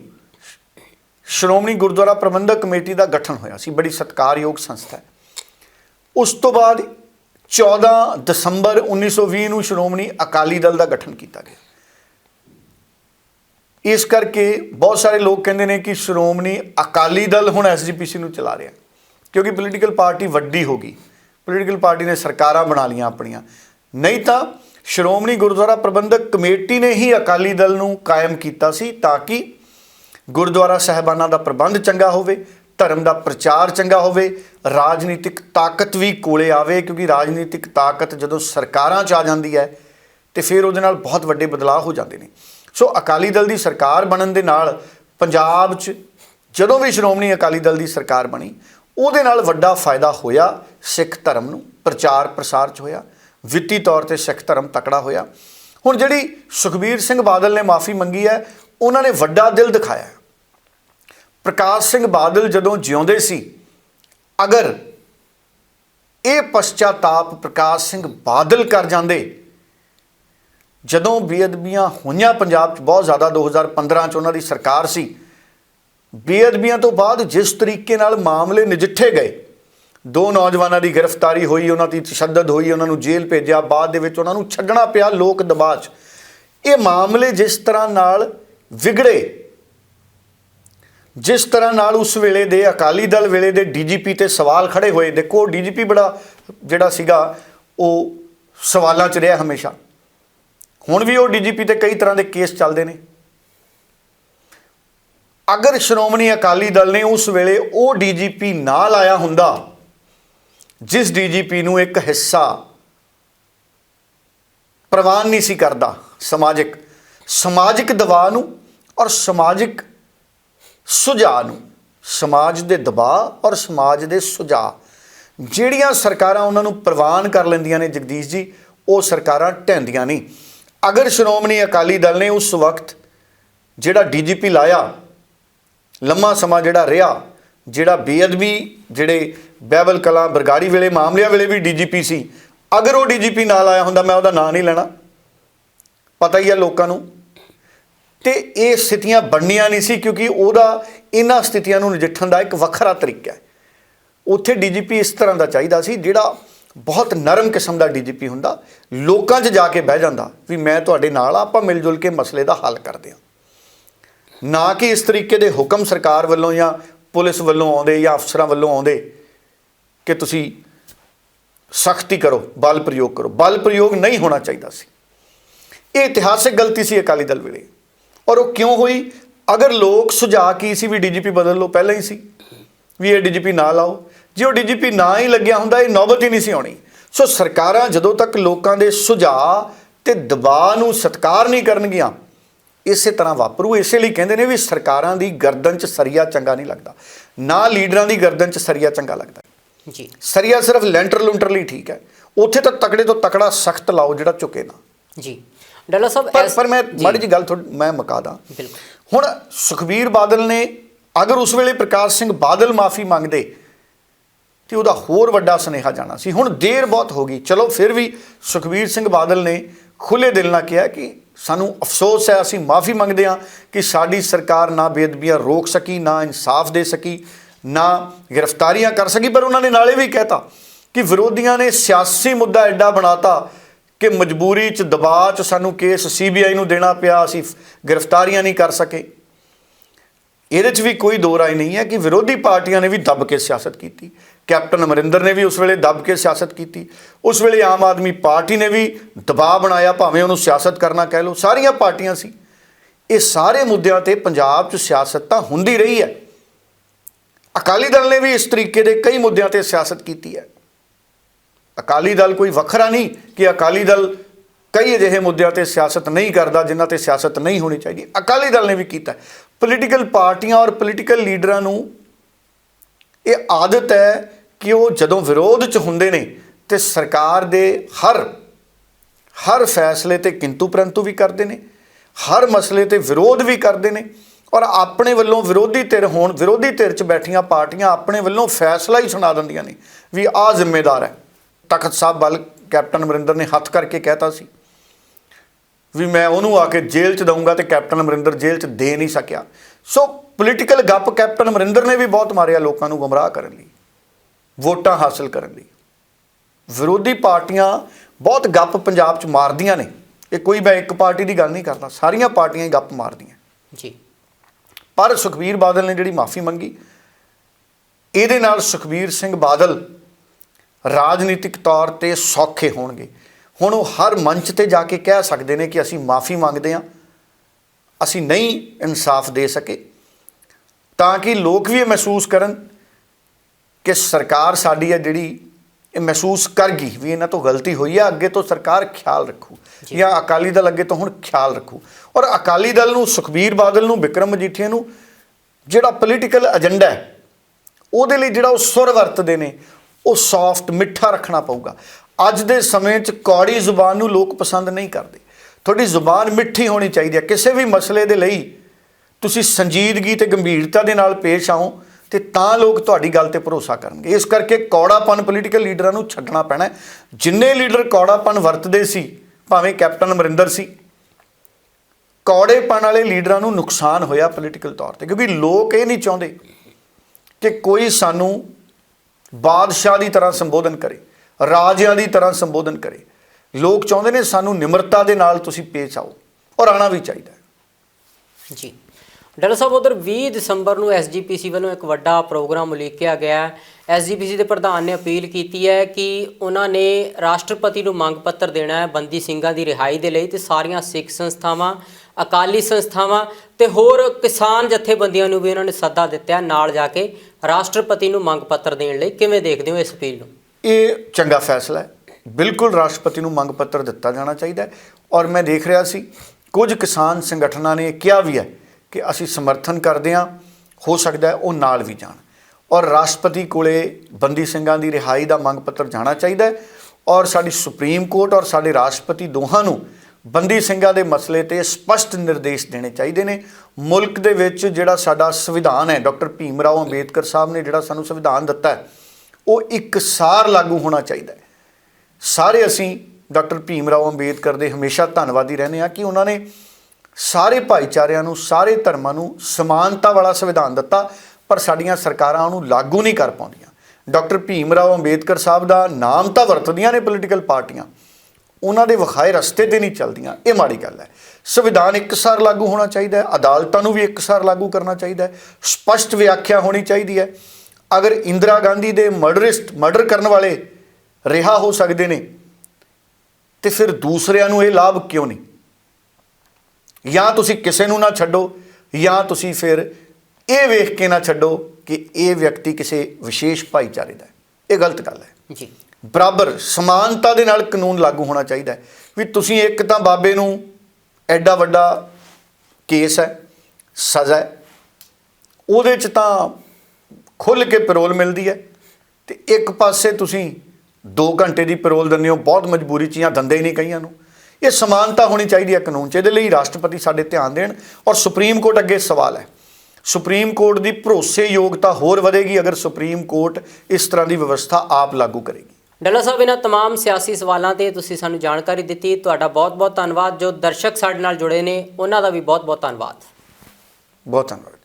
ਸ਼੍ਰੋਮਣੀ ਗੁਰਦੁਆਰਾ ਪ੍ਰਬੰਧਕ ਕਮੇਟੀ ਦਾ ਗਠਨ ਹੋਇਆ ਸੀ। ਬੜੀ ਸਤਿਕਾਰਯੋਗ ਸੰਸਥਾ ਹੈ। ਉਸ ਤੋਂ ਬਾਅਦ 14 ਦਸੰਬਰ 1920 ਨੂੰ ਸ਼੍ਰੋਮਣੀ ਅਕਾਲੀ ਦਲ ਦਾ ਗਠਨ ਕੀਤਾ ਗਿਆ। ਇਸ ਕਰਕੇ ਬਹੁਤ ਸਾਰੇ ਲੋਕ ਕਹਿੰਦੇ ਨੇ ਕਿ ਸ਼੍ਰੋਮਣੀ ਅਕਾਲੀ ਦਲ ਹੁਣ ਐਸਜੀਪੀਸੀ ਨੂੰ ਚਲਾ ਰਿਹਾ। ਕਿਉਂਕਿ ਪੋਲੀਟੀਕਲ ਪਾਰਟੀ ਵੱਡੀ ਹੋ ਗਈ। ਪੋਲੀਟੀਕਲ ਪਾਰਟੀ ਨੇ ਸਰਕਾਰਾਂ ਬਣਾ ਲੀਆਂ ਆਪਣੀਆਂ। ਨਹੀਂ ਤਾਂ ਸ਼੍ਰੋਮਣੀ ਗੁਰਦੁਆਰਾ ਪ੍ਰਬੰਧਕ ਕਮੇਟੀ ਨੇ ਹੀ ਅਕਾਲੀ ਦਲ ਨੂੰ ਕਾਇਮ ਕੀਤਾ ਸੀ ਤਾਂ ਕਿ ਗੁਰਦੁਆਰਾ ਸਾਹਿਬਾਨਾਂ ਦਾ ਪ੍ਰਬੰਧ ਚੰਗਾ ਹੋਵੇ। ਧਰਮ ਦਾ ਪ੍ਰਚਾਰ ਚੰਗਾ ਹੋਵੇ, ਰਾਜਨੀਤਿਕ ਤਾਕਤ ਵੀ ਕੋਲੇ ਆਵੇ, ਕਿਉਂਕਿ ਰਾਜਨੀਤਿਕ ਤਾਕਤ ਜਦੋਂ ਸਰਕਾਰਾਂ 'ਚ ਆ ਜਾਂਦੀ ਹੈ, ਤੇ ਫਿਰ ਉਹਦੇ ਨਾਲ ਬਹੁਤ ਵੱਡੇ ਬਦਲਾਅ ਹੋ ਜਾਂਦੇ ਨੇ। ਸੋ ਅਕਾਲੀ ਦਲ ਦੀ ਸਰਕਾਰ ਬਣਨ ਦੇ ਨਾਲ ਪੰਜਾਬ 'ਚ ਜਦੋਂ ਵੀ ਸ਼੍ਰੋਮਣੀ ਅਕਾਲੀ ਦਲ ਦੀ ਸਰਕਾਰ ਬਣੀ, ਉਹਦੇ ਨਾਲ ਵੱਡਾ ਫਾਇਦਾ ਹੋਇਆ ਸਿੱਖ ਧਰਮ ਨੂੰ, ਪ੍ਰਚਾਰ ਪ੍ਰਸਾਰ 'ਚ ਹੋਇਆ, ਵਿੱਤੀ ਤੌਰ ਤੇ ਸਿੱਖ ਧਰਮ ਤਕੜਾ ਹੋਇਆ। ਹੁਣ ਜਿਹੜੀ ਸੁਖਬੀਰ ਸਿੰਘ ਬਾਦਲ ਨੇ ਮਾਫੀ ਮੰਗੀ ਹੈ, ਉਹਨਾਂ ਨੇ ਵੱਡਾ ਦਿਲ ਦਿਖਾਇਆ। ਪ੍ਰਕਾਸ਼ ਸਿੰਘ ਬਾਦਲ ਜਦੋਂ ਜਿਉਂਦੇ ਸੀ, ਅਗਰ ਇਹ ਪਛਤਾਤਾਪ ਪ੍ਰਕਾਸ਼ ਸਿੰਘ ਬਾਦਲ ਕਰ ਜਾਂਦੇ, ਜਦੋਂ ਬੇਅਦਬੀਆਂ ਹੋਈਆਂ ਪੰਜਾਬ 'ਚ ਬਹੁਤ ਜ਼ਿਆਦਾ 2015 'ਚ ਉਹਨਾਂ ਦੀ ਸਰਕਾਰ ਸੀ, ਬੇਅਦਬੀਆਂ ਤੋਂ ਬਾਅਦ ਜਿਸ ਤਰੀਕੇ ਨਾਲ ਮਾਮਲੇ ਨਜਿੱਠੇ ਗਏ, ਦੋ ਨੌਜਵਾਨਾਂ ਦੀ ਗ੍ਰਿਫਤਾਰੀ ਹੋਈ, ਉਹਨਾਂ ਦੀ ਤਸ਼ੱਦਦ ਹੋਈ, ਉਹਨਾਂ ਨੂੰ ਜੇਲ੍ਹ ਭੇਜਿਆ, ਬਾਅਦ ਦੇ ਵਿੱਚ ਉਹਨਾਂ ਨੂੰ ਛੱਡਣਾ ਪਿਆ ਲੋਕ ਦਬਾਅ 'ਚ। ਇਹ ਮਾਮਲੇ ਜਿਸ ਤਰ੍ਹਾਂ ਨਾਲ ਵਿਗੜੇ ਜਿਸ ਤਰ੍ਹਾਂ ਨਾਲ ਉਸ ਵੇਲੇ ਦੇ ਅਕਾਲੀ ਦਲ ਵੇਲੇ ਦੇ ਡੀਜੀਪੀ ਤੇ ਸਵਾਲ ਖੜੇ ਹੋਏ, ਦੇਖੋ ਡੀਜੀਪੀ ਬੜਾ ਜਿਹੜਾ ਸੀਗਾ, ਉਹ ਸਵਾਲਾਂ 'ਚ ਰਿਹਾ ਹਮੇਸ਼ਾ। ਹੁਣ ਵੀ ਉਹ ਡੀਜੀਪੀ ਤੇ ਕਈ ਤਰ੍ਹਾਂ ਦੇ ਕੇਸ ਚੱਲਦੇ ਨੇ। ਅਗਰ ਸ਼੍ਰੋਮਣੀ ਅਕਾਲੀ ਦਲ ਨੇ ਉਸ ਵੇਲੇ ਉਹ ਡੀਜੀਪੀ ਨਾ ਲਾਇਆ ਹੁੰਦਾ, ਜਿਸ ਡੀਜੀਪੀ ਨੂੰ ਇੱਕ ਹਿੱਸਾ ਪ੍ਰਵਾਨ ਨਹੀਂ ਸੀ ਕਰਦਾ ਸਮਾਜਿਕ ਸਮਾਜਿਕ ਦਬਾਅ ਨੂੰ ਔਰ ਸਮਾਜਿਕ ਸੁਝਾਅ ਨੂੰ, ਸਮਾਜ ਦੇ ਦਬਾਅ ਔਰ ਸਮਾਜ ਦੇ ਸੁਝਾਅ। ਜਿਹੜੀਆਂ ਸਰਕਾਰਾਂ ਉਹਨਾਂ ਨੂੰ ਪ੍ਰਵਾਨ ਕਰ ਲੈਂਦੀਆਂ ਨੇ ਜਗਦੀਸ਼ ਜੀ, ਉਹ ਸਰਕਾਰਾਂ ਢਹਿੰਦੀਆਂ ਨਹੀਂ। ਅਗਰ ਸ਼੍ਰੋਮਣੀ ਅਕਾਲੀ ਦਲ ਨੇ ਉਸ ਵਕਤ ਜਿਹੜਾ ਡੀਜੀਪੀ ਲਾਇਆ, ਲੰਮਾ ਸਮਾਂ ਜਿਹੜਾ ਰਿਹਾ, ਜਿਹੜਾ ਬੇਅਦਬੀ ਜਿਹੜੇ ਬੈਬਲ ਕਲਾ ਬਰਗਾੜੀ ਵੇਲੇ, ਮਾਮਲਿਆਂ ਵੇਲੇ ਵੀ ਡੀਜੀਪੀ ਸੀ, ਅਗਰ ਉਹ ਡੀਜੀਪੀ ਨਾਲ ਆਇਆ ਹੁੰਦਾ, ਮੈਂ ਉਹਦਾ ਨਾਂ ਨਹੀਂ ਲੈਣਾ। ਪਤਾ ਹੀ ਹੈ ਲੋਕਾਂ ਨੂੰ। ਤੇ ਇਹ ਸਥਿਤੀਆਂ ਬਣਨੀਆਂ ਨਹੀਂ ਸੀ ਕਿਉਂਕਿ ਉਹਦਾ ਇਹਨਾਂ ਸਥਿਤੀਆਂ ਨੂੰ ਨਜਿੱਠਣ ਦਾ ਇੱਕ ਵੱਖਰਾ ਤਰੀਕਾ ਹੈ। ਉੱਥੇ ਡੀਜੀਪੀ ਇਸ ਤਰ੍ਹਾਂ ਦਾ ਚਾਹੀਦਾ ਸੀ ਜਿਹੜਾ ਬਹੁਤ ਨਰਮ ਕਿਸਮ ਦਾ ਡੀਜੀਪੀ ਹੁੰਦਾ ਲੋਕਾਂ 'ਚ ਜਾ ਕੇ ਬਹਿ ਜਾਂਦਾ ਵੀ ਮੈਂ ਤੁਹਾਡੇ ਨਾਲ ਆ, ਆਪਾਂ ਮਿਲ ਜੁਲ ਕੇ ਮਸਲੇ ਦਾ ਹੱਲ ਕਰਦੇ ਹਾਂ। ਨਾ ਕਿ ਇਸ ਤਰੀਕੇ ਦੇ ਹੁਕਮ ਸਰਕਾਰ ਵੱਲੋਂ ਜਾਂ ਪੁਲਿਸ ਵੱਲੋਂ ਆਉਂਦੇ ਜਾਂ ਅਫਸਰਾਂ ਵੱਲੋਂ ਆਉਂਦੇ ਕਿ ਤੁਸੀਂ ਸਖਤੀ ਕਰੋ ਬਲ ਪ੍ਰਯੋਗ ਕਰੋ। ਬਲ ਪ੍ਰਯੋਗ ਨਹੀਂ ਹੋਣਾ ਚਾਹੀਦਾ ਸੀ। ਇਹ ਇਤਿਹਾਸਿਕ ਗਲਤੀ ਸੀ ਅਕਾਲੀ ਦਲ ਵੇਲੇ। ਔਰ ਉਹ ਕਿਉਂ ਹੋਈ? ਅਗਰ ਲੋਕ ਸੁਝਾਅ ਕੀ ਸੀ ਵੀ ਡੀਜੀਪੀ ਬਦਲ ਲਓ ਪਹਿਲਾਂ ਹੀ ਸੀ ਵੀ ਇਹ ਡੀਜੀਪੀ ਨਾ ਲਾਓ। ਜੇ ਉਹ ਡੀਜੀਪੀ ਨਾ ਹੀ ਲੱਗਿਆ ਹੁੰਦਾ ਇਹ ਨੌਬਤ ਹੀ ਨਹੀਂ ਸੀ ਆਉਣੀ। ਸੋ ਸਰਕਾਰਾਂ ਜਦੋਂ ਤੱਕ ਲੋਕਾਂ ਦੇ ਸੁਝਾਅ ਤੇ ਦਬਾਅ ਨੂੰ ਸਤਿਕਾਰ ਨਹੀਂ ਕਰਨਗੀਆਂ ਇਸੇ ਤਰ੍ਹਾਂ ਵਾਪਰੂ ਇਸੇ ਲਈ ਕਹਿੰਦੇ ਨੇ ਵੀ ਸਰਕਾਰਾਂ ਦੀ ਗਰਦਨ 'ਚ ਸਰੀਆ ਚੰਗਾ ਨਹੀਂ ਲੱਗਦਾ। ਨਾ ਲੀਡਰਾਂ ਦੀ ਗਰਦਨ 'ਚ ਸਰੀਆ ਚੰਗਾ ਲੱਗਦਾ।
ਜੀ।
ਸਰੀਆ ਸਿਰਫ ਲੈਂਟਰ ਲੁੰਟਰ ਲਈ ਠੀਕ ਹੈ। ਉੱਥੇ ਤਾਂ ਤਕੜੇ ਤੋਂ ਤਕੜਾ ਸਖਤ ਲਾਓ ਜਿਹੜਾ ਝੁਕੇ ਨਾ।
ਜੀ। ਡੱਲਾ ਸਾਹਿਬ
ਪਰ ਪਰ ਮੈਂ ਮਾੜੀ ਜੀ ਗੱਲ ਥੋੜੀ ਮੈਂ ਮੁਕਾ ਦਾਂ।
ਬਿਲਕੁਲ।
ਹੁਣ ਸੁਖਬੀਰ ਬਾਦਲ ਨੇ ਅਗਰ ਉਸ ਵੇਲੇ ਪ੍ਰਕਾਸ਼ ਸਿੰਘ ਬਾਦਲ ਮਾਫੀ ਮੰਗਦੇ ਤੇ ਉਹਦਾ ਹੋਰ ਵੱਡਾ ਸੁਨੇਹਾ ਜਾਣਾ ਸੀ। ਹੁਣ ਦੇਰ ਬਹੁਤ ਹੋ ਗਈ। ਚਲੋ ਫਿਰ ਵੀ ਸੁਖਬੀਰ ਸਿੰਘ ਬਾਦਲ ਨੇ ਖੁੱਲੇ ਦਿਲ ਨਾਲ ਕਿਹਾ ਕਿ ਸਾਨੂੰ ਅਫਸੋਸ ਹੈ ਅਸੀਂ ਮਾਫੀ ਮੰਗਦੇ ਹਾਂ ਕਿ ਸਾਡੀ ਸਰਕਾਰ ਨਾ ਬੇਅਦਬੀਆਂ ਰੋਕ ਸਕੀ ਨਾ ਇਨਸਾਫ ਦੇ ਸਕੀ ਨਾ ਗ੍ਰਿਫਤਾਰੀਆਂ ਕਰ ਸਕੀ। ਪਰ ਉਹਨਾਂ ਨੇ ਨਾਲੇ ਵੀ ਕਹਿਤਾ ਕਿ ਵਿਰੋਧੀਆਂ ਨੇ ਸਿਆਸੀ ਮੁੱਦਾ ਐਡਾ ਬਣਾਤਾ ਕਿ ਮਜਬੂਰੀ 'ਚ ਦਬਾਅ 'ਚ ਸਾਨੂੰ ਕੇਸ ਸੀਬੀਆਈ ਨੂੰ ਦੇਣਾ ਪਿਆ, ਅਸੀਂ ਗ੍ਰਿਫਤਾਰੀਆਂ ਨਹੀਂ ਕਰ ਸਕੇ। ਇਹਦੇ 'ਚ ਵੀ ਕੋਈ ਦੋ ਰਾਏ ਨਹੀਂ ਹੈ ਕਿ ਵਿਰੋਧੀ ਪਾਰਟੀਆਂ ਨੇ ਵੀ ਦਬ ਕੇ ਸਿਆਸਤ ਕੀਤੀ। ਕੈਪਟਨ ਅਮਰਿੰਦਰ ਨੇ ਵੀ ਉਸ ਵੇਲੇ ਦਬ ਕੇ ਸਿਆਸਤ ਕੀਤੀ। ਉਸ ਵੇਲੇ ਆਮ ਆਦਮੀ ਪਾਰਟੀ ਨੇ ਵੀ ਦਬਾਅ ਬਣਾਇਆ, ਭਾਵੇਂ ਉਹਨੂੰ ਸਿਆਸਤ ਕਰਨਾ ਕਹਿ ਲਓ। ਸਾਰੀਆਂ ਪਾਰਟੀਆਂ ਸੀ। ਇਹ ਸਾਰੇ ਮੁੱਦਿਆਂ ਤੇ ਪੰਜਾਬ 'ਚ ਸਿਆਸਤ ਤਾਂ ਹੁੰਦੀ ਰਹੀ ਹੈ। ਅਕਾਲੀ ਦਲ ਨੇ ਵੀ ਇਸ ਤਰੀਕੇ ਦੇ ਕਈ ਮੁੱਦਿਆਂ ਤੇ ਸਿਆਸਤ ਕੀਤੀ ਹੈ। ਅਕਾਲੀ ਦਲ ਕੋਈ ਵੱਖਰਾ ਨਹੀਂ ਕਿ ਅਕਾਲੀ ਦਲ ਕਈ ਅਜਿਹੇ ਮੁੱਦਿਆਂ ਤੇ ਸਿਆਸਤ ਨਹੀਂ ਕਰਦਾ, ਜਿਨ੍ਹਾਂ ਤੇ ਸਿਆਸਤ ਨਹੀਂ ਹੋਣੀ ਚਾਹੀਦੀ। ਅਕਾਲੀ ਦਲ ਨੇ ਵੀ ਕੀਤਾ ਪੋਲੀਟੀਕਲ ਪਾਰਟੀਆਂ ਔਰ ਪੋਲੀਟੀਕਲ ਲੀਡਰਾਂ ਨੂੰ ਇਹ ਆਦਤ ਹੈ ਕਿ ਉਹ ਜਦੋਂ ਵਿਰੋਧ 'ਚ ਹੁੰਦੇ ਨੇ ਤੇ ਸਰਕਾਰ ਦੇ ਹਰ ਹਰ ਫੈਸਲੇ ਤੇ ਕਿੰਤੂ ਪਰੰਤੂ ਵੀ ਕਰਦੇ ਨੇ, ਹਰ ਮਸਲੇ ਤੇ ਵਿਰੋਧ ਵੀ ਕਰਦੇ ਨੇ ਔਰ ਆਪਣੇ ਵੱਲੋਂ ਵਿਰੋਧੀ ਧਿਰ ਹੋਣ, ਵਿਰੋਧੀ ਧਿਰ 'ਚ ਬੈਠੀਆਂ ਪਾਰਟੀਆਂ ਆਪਣੇ ਵੱਲੋਂ ਫੈਸਲਾ ਹੀ ਸੁਣਾ ਦਿੰਦੀਆਂ ਨੇ ਵੀ ਆਹ ਜ਼ਿੰਮੇਦਾਰ ਹੈ। ਤਖਤ ਸਾਹਿਬ ਵੱਲ ਕੈਪਟਨ ਅਮਰਿੰਦਰ ਨੇ ਹੱਥ ਕਰਕੇ ਕਹਿਤਾ ਸੀ ਵੀ ਮੈਂ ਉਹਨੂੰ ਆ ਕੇ ਜੇਲ੍ਹ 'ਚ ਦਊਂਗਾ ਤੇ ਕੈਪਟਨ ਅਮਰਿੰਦਰ ਜੇਲ੍ਹ 'ਚ ਦੇ ਨਹੀਂ ਸਕਿਆ। ਸੋ ਪੋਲੀਟੀਕਲ ਗੱਪ ਕੈਪਟਨ ਅਮਰਿੰਦਰ ਨੇ ਵੀ ਬਹੁਤ ਮਾਰਿਆ ਲੋਕਾਂ ਨੂੰ ਗੁੰਮਰਾਹ ਕਰਨ ਲਈ ਵੋਟਾਂ ਹਾਸਲ ਕਰਨ ਲਈ। ਵਿਰੋਧੀ ਪਾਰਟੀਆਂ ਬਹੁਤ ਗੱਪ ਪੰਜਾਬ 'ਚ ਮਾਰਦੀਆਂ ਨੇ। ਇਹ ਕੋਈ ਮੈਂ ਇੱਕ ਪਾਰਟੀ ਦੀ ਗੱਲ ਨਹੀਂ ਕਰਦਾ ਸਾਰੀਆਂ ਪਾਰਟੀਆਂ ਹੀ ਗੱਪ ਮਾਰਦੀਆਂ।
ਜੀ।
ਪਰ ਸੁਖਬੀਰ ਬਾਦਲ ਨੇ ਜਿਹੜੀ ਮਾਫੀ ਮੰਗੀ ਇਹਦੇ ਨਾਲ ਸੁਖਬੀਰ ਸਿੰਘ ਬਾਦਲ ਰਾਜਨੀਤਿਕ ਤੌਰ ਤੇ ਸੌਖੇ ਹੋਣਗੇ। ਹੁਣ ਉਹ ਹਰ ਮੰਚ ਤੇ ਜਾ ਕੇ ਕਹਿ ਸਕਦੇ ਨੇ ਕਿ ਅਸੀਂ ਮਾਫੀ ਮੰਗਦੇ ਹਾਂ ਅਸੀਂ ਨਹੀਂ ਇਨਸਾਫ ਦੇ ਸਕੇ ਤਾਂ ਕਿ ਲੋਕ ਵੀ ਇਹ ਮਹਿਸੂਸ ਕਰਨ ਕਿ ਸਰਕਾਰ ਸਾਡੀ ਹੈ ਜਿਹੜੀ ਇਹ ਮਹਿਸੂਸ ਕਰ ਗਈ ਵੀ ਇਹਨਾਂ ਤੋਂ ਗਲਤੀ ਹੋਈ ਹੈ ਅੱਗੇ ਤੋਂ ਸਰਕਾਰ ਖਿਆਲ ਰੱਖੂ ਜਾਂ। ਅਕਾਲੀ ਦਲ ਅੱਗੇ ਤੋਂ ਹੁਣ ਖਿਆਲ ਰੱਖੂ। ਔਰ ਅਕਾਲੀ ਦਲ ਨੂੰ ਸੁਖਬੀਰ ਬਾਦਲ ਨੂੰ ਵਿਕਰਮ ਮਜੀਠੀਆ ਨੂੰ ਜਿਹੜਾ ਪੋਲੀਟੀਕਲ ਏਜੰਡਾ ਹੈ ਉਹਦੇ ਲਈ ਜਿਹੜਾ ਉਹ ਸੁਰ ਵਰਤਦੇ ਨੇ ਉਹ ਸੌਫਟ ਮਿੱਠਾ ਰੱਖਣਾ ਪਊਗਾ। ਅੱਜ ਦੇ ਸਮੇਂ 'ਚ ਕੌੜੀ ਜ਼ੁਬਾਨ ਨੂੰ ਲੋਕ ਪਸੰਦ ਨਹੀਂ ਕਰਦੇ। ਤੁਹਾਡੀ ਜ਼ੁਬਾਨ ਮਿੱਠੀ ਹੋਣੀ ਚਾਹੀਦੀ ਹੈ। ਕਿਸੇ ਵੀ ਮਸਲੇ ਦੇ ਲਈ ਤੁਸੀਂ ਸੰਜੀਦਗੀ ਤੇ ਗੰਭੀਰਤਾ ਦੇ ਨਾਲ ਪੇਸ਼ ਆਓ ਤੇ ਤਾਂ ਲੋਕ ਤੁਹਾਡੀ ਗੱਲ ਤੇ ਭਰੋਸਾ ਕਰਨਗੇ। ਇਸ ਕਰਕੇ ਕੌੜਾਪਨ ਪੋਲੀਟੀਕਲ ਲੀਡਰਾਂ ਨੂੰ ਛੱਡਣਾ ਪੈਣਾ ਜਿੰਨੇ ਲੀਡਰ ਕੌੜਾਪਨ ਵਰਤਦੇ ਸੀ, ਭਾਵੇਂ ਕੈਪਟਨ ਅਮਰਿੰਦਰ ਸੀ, ਕੌੜੇਪਨ ਵਾਲੇ ਲੀਡਰਾਂ ਨੂੰ ਨੁਕਸਾਨ ਹੋਇਆ ਪੋਲੀਟੀਕਲ ਤੌਰ ਤੇ। ਕਿਉਂਕਿ ਲੋਕ ਇਹ ਨਹੀਂ ਚਾਹੁੰਦੇ ਕਿ ਕੋਈ ਸਾਨੂੰ ਬਾਦਸ਼ਾਹ ਦੀ ਤਰ੍ਹਾਂ ਸੰਬੋਧਨ ਕਰੇ, ਰਾਜਿਆਂ ਦੀ ਤਰ੍ਹਾਂ ਸੰਬੋਧਨ ਕਰੇ। ਲੋਕ ਚਾਹੁੰਦੇ ਨੇ ਸਾਨੂੰ ਨਿਮਰਤਾ ਦੇ ਨਾਲ ਤੁਸੀਂ ਪੇਸ਼ ਆਓ ਔਰ ਆਣਾ ਵੀ ਚਾਹੀਦਾ ਹੈ।
ਜੀ। ਡਾਕਟਰ ਸਾਹਿਬ, ਉਧਰ 20 ਦਸੰਬਰ ਨੂੰ ਐਸਜੀਪੀਸੀ ਵੱਲੋਂ ਇੱਕ ਵੱਡਾ ਪ੍ਰੋਗਰਾਮ ਉਲੀਕਿਆ ਗਿਆ ਹੈ। ਐਸਜੀਪੀਸੀ ਦੇ ਪ੍ਰਧਾਨ ਨੇ ਅਪੀਲ ਕੀਤੀ ਹੈ ਕਿ ਉਹਨਾਂ ਨੇ ਰਾਸ਼ਟਰਪਤੀ ਨੂੰ ਮੰਗ ਪੱਤਰ ਦੇਣਾ ਹੈ, ਬੰਦੀ ਸਿੰਘਾਂ ਦੀ ਰਿਹਾਈ ਦੇ ਲਈ ਤੇ ਸਾਰੀਆਂ ਸਿੱਖ ਸੰਸਥਾਵਾਂ, ਅਕਾਲੀ ਸੰਸਥਾਵਾਂ ਤੇ ਹੋਰ ਕਿਸਾਨ ਜਥੇਬੰਦੀਆਂ ਨੂੰ ਵੀ ਉਹਨਾਂ ਨੇ ਸੱਦਾ ਦਿੱਤਾ ਨਾਲ ਜਾ ਕੇ ਰਾਸ਼ਟਰਪਤੀ ਨੂੰ ਮੰਗ ਪੱਤਰ ਦੇਣ ਲਈ ਕਿਵੇਂ ਦੇਖਦੇ ਹੋ ਇਸ ਅਪੀਲ ਨੂੰ?
ਇਹ ਚੰਗਾ ਫੈਸਲਾ ਹੈ। ਬਿਲਕੁਲ ਰਾਸ਼ਟਰਪਤੀ ਨੂੰ ਮੰਗ ਪੱਤਰ ਦਿੱਤਾ ਜਾਣਾ ਚਾਹੀਦਾ ਹੈ। ਔਰ ਮੈਂ ਦੇਖ ਰਿਹਾ ਸੀ, ਕੁਝ ਕਿਸਾਨ ਸੰਗਠਨਾਂ ਨੇ ਕਿਹਾ ਵੀ ਹੈ ਕਿ ਅਸੀਂ ਸਮਰਥਨ ਕਰਦੇ ਹਾਂ, ਹੋ ਸਕਦਾ ਉਹ ਨਾਲ ਵੀ ਜਾਣ। ਔਰ ਰਾਸ਼ਟਰਪਤੀ ਕੋਲੇ ਬੰਦੀ ਸਿੰਘਾਂ ਦੀ ਰਿਹਾਈ ਦਾ ਮੰਗ ਪੱਤਰ ਜਾਣਾ ਚਾਹੀਦਾ ਹੈ। ਔਰ ਸਾਡੀ ਸੁਪਰੀਮ ਕੋਰਟ ਔਰ ਸਾਡੇ ਰਾਸ਼ਟਰਪਤੀ ਦੋਹਾਂ ਨੂੰ ਬੰਦੀ ਸਿੰਘਾਂ ਦੇ ਮਸਲੇ ਤੇ ਸਪਸ਼ਟ ਨਿਰਦੇਸ਼ ਦੇਣੇ ਚਾਹੀਦੇ ਨੇ। ਮੁਲਕ ਦੇ ਵਿੱਚ ਜਿਹੜਾ ਸਾਡਾ ਸੰਵਿਧਾਨ ਹੈ, ਡਾਕਟਰ ਭੀਮ ਰਾਓ ਅੰਬੇਦਕਰ ਸਾਹਿਬ ਨੇ ਜਿਹੜਾ ਸਾਨੂੰ ਸੰਵਿਧਾਨ ਦਿੱਤਾ ਹੈ, ਉਹ ਇੱਕਸਾਰ ਲਾਗੂ ਹੋਣਾ ਚਾਹੀਦਾ ਹੈ। ਸਾਰੇ ਅਸੀਂ ਡਾਕਟਰ ਭੀਮ ਰਾਓ ਅੰਬੇਦਕਰ ਦੇ ਹਮੇਸ਼ਾ ਧੰਨਵਾਦੀ ਰਹਿੰਦੇ ਹਾਂ ਕਿ ਉਹਨਾਂ ਨੇ ਸਾਰੇ ਭਾਈਚਾਰਿਆਂ ਨੂੰ, ਸਾਰੇ ਧਰਮਾਂ ਨੂੰ ਸਮਾਨਤਾ ਵਾਲਾ ਸੰਵਿਧਾਨ ਦਿੱਤਾ, ਪਰ ਸਾਡੀਆਂ ਸਰਕਾਰਾਂ ਉਹਨੂੰ ਲਾਗੂ ਨਹੀਂ ਕਰ ਪਾਉਂਦੀਆਂ। ਡਾਕਟਰ ਭੀਮ ਰਾਓ ਅੰਬੇਦਕਰ ਸਾਹਿਬ ਦਾ ਨਾਮ ਤਾਂ ਵਰਤਦੀਆਂ ਨੇ ਪੋਲੀਟੀਕਲ ਪਾਰਟੀਆਂ। ਉਹਨਾਂ ਦੇ ਵਿਖਾਏ ਰਸਤੇ ਤੇ ਨਹੀਂ ਚੱਲਦੀਆਂ। ਇਹ ਮਾੜੀ ਗੱਲ ਹੈ। ਸੰਵਿਧਾਨ ਇੱਕਸਾਰ ਲਾਗੂ ਹੋਣਾ ਚਾਹੀਦਾ ਹੈ। ਅਦਾਲਤਾਂ ਨੂੰ ਵੀ ਇੱਕਸਾਰ ਲਾਗੂ ਕਰਨਾ ਚਾਹੀਦਾ ਹੈ। ਸਪਸ਼ਟ ਵਿਆਖਿਆ ਹੋਣੀ ਚਾਹੀਦੀ ਹੈ। ਅਗਰ ਇੰਦਰਾ ਗਾਂਧੀ ਦੇ ਮਰਡਰਿਸਟ, ਮਰਡਰ ਕਰਨ ਵਾਲੇ ਰਿਹਾ ਹੋ ਸਕਦੇ ਨੇ, ਤੇ ਫਿਰ ਦੂਸਰਿਆਂ ਨੂੰ ਇਹ ਲਾਭ ਕਿਉਂ ਨਹੀਂ? ਜਾਂ ਤੁਸੀਂ ਕਿਸੇ ਨੂੰ ਨਾ ਛੱਡੋ, ਜਾਂ ਤੁਸੀਂ ਫਿਰ ਇਹ ਵੇਖ ਕੇ ਨਾ ਛੱਡੋ ਕਿ ਇਹ ਵਿਅਕਤੀ ਕਿਸੇ ਵਿਸ਼ੇਸ਼ ਭਾਈਚਾਰੇ ਦਾ ਹੈ। ਇਹ ਗਲਤ ਗੱਲ ਹੈ।
ਜੀ।
ਬਰਾਬਰ ਸਮਾਨਤਾ ਦੇ ਨਾਲ ਕਾਨੂੰਨ ਲਾਗੂ ਹੋਣਾ ਚਾਹੀਦਾ ਹੈ। ਵੀ ਤੁਸੀਂ ਇੱਕ ਤਾਂ ਬਾਬੇ ਨੂੰ ਐਡਾ ਵੱਡਾ ਕੇਸ ਹੈ, ਸਜ਼ਾ ਹੈ, ਉਹਦੇ ਚ ਤਾਂ ਖੁੱਲ ਕੇ ਪੈਰੋਲ ਮਿਲਦੀ ਹੈ ਤੇ ਇੱਕ ਪਾਸੇ ਤੁਸੀਂ 2 ਘੰਟੇ ਦੀ ਪੈਰੋਲ ਦਿੰਦੇ ਹੋ, ਬਹੁਤ ਮਜਬੂਰੀ ਚ, ਜਾਂ ਦੰਦੇ ਹੀ ਨਹੀਂ ਕਈਆਂ ਨੂੰ। ਇਹ ਸਮਾਨਤਾ ਹੋਣੀ ਚਾਹੀਦੀ ਹੈ ਕਾਨੂੰਨ 'ਚ, ਇਹਦੇ ਲਈ ਰਾਸ਼ਟਰਪਤੀ ਸਾਡੇ ਧਿਆਨ ਦੇਣ ਔਰ ਸੁਪਰੀਮ ਕੋਰਟ ਅੱਗੇ ਸਵਾਲ ਹੈ। ਸੁਪਰੀਮ ਕੋਰਟ ਦੀ ਭਰੋਸੇਯੋਗਤਾ ਹੋਰ ਵਧੇਗੀ ਅਗਰ ਸੁਪਰੀਮ ਕੋਰਟ ਇਸ ਤਰ੍ਹਾਂ ਦੀ ਵਿਵਸਥਾ ਆਪ ਲਾਗੂ ਕਰੇਗੀ।
ਡੱਲਾ ਸਾਹਿਬ ਇਹਨਾਂ तमाम ਸਿਆਸੀ ਸਵਾਲਾਂ ਤੇ ਤੁਸੀਂ ਸਾਨੂੰ ਜਾਣਕਾਰੀ ਦਿੱਤੀ ਤੁਹਾਡਾ ਬਹੁਤ-ਬਹੁਤ ਧੰਨਵਾਦ ਜੋ ਦਰਸ਼ਕ ਸਾਡੇ ਨਾਲ ਜੁੜੇ ਨੇ ਉਹਨਾਂ ਦਾ ਵੀ ਬਹੁਤ-ਬਹੁਤ ਧੰਨਵਾਦ
ਬਹੁਤ ਧੰਨਵਾਦ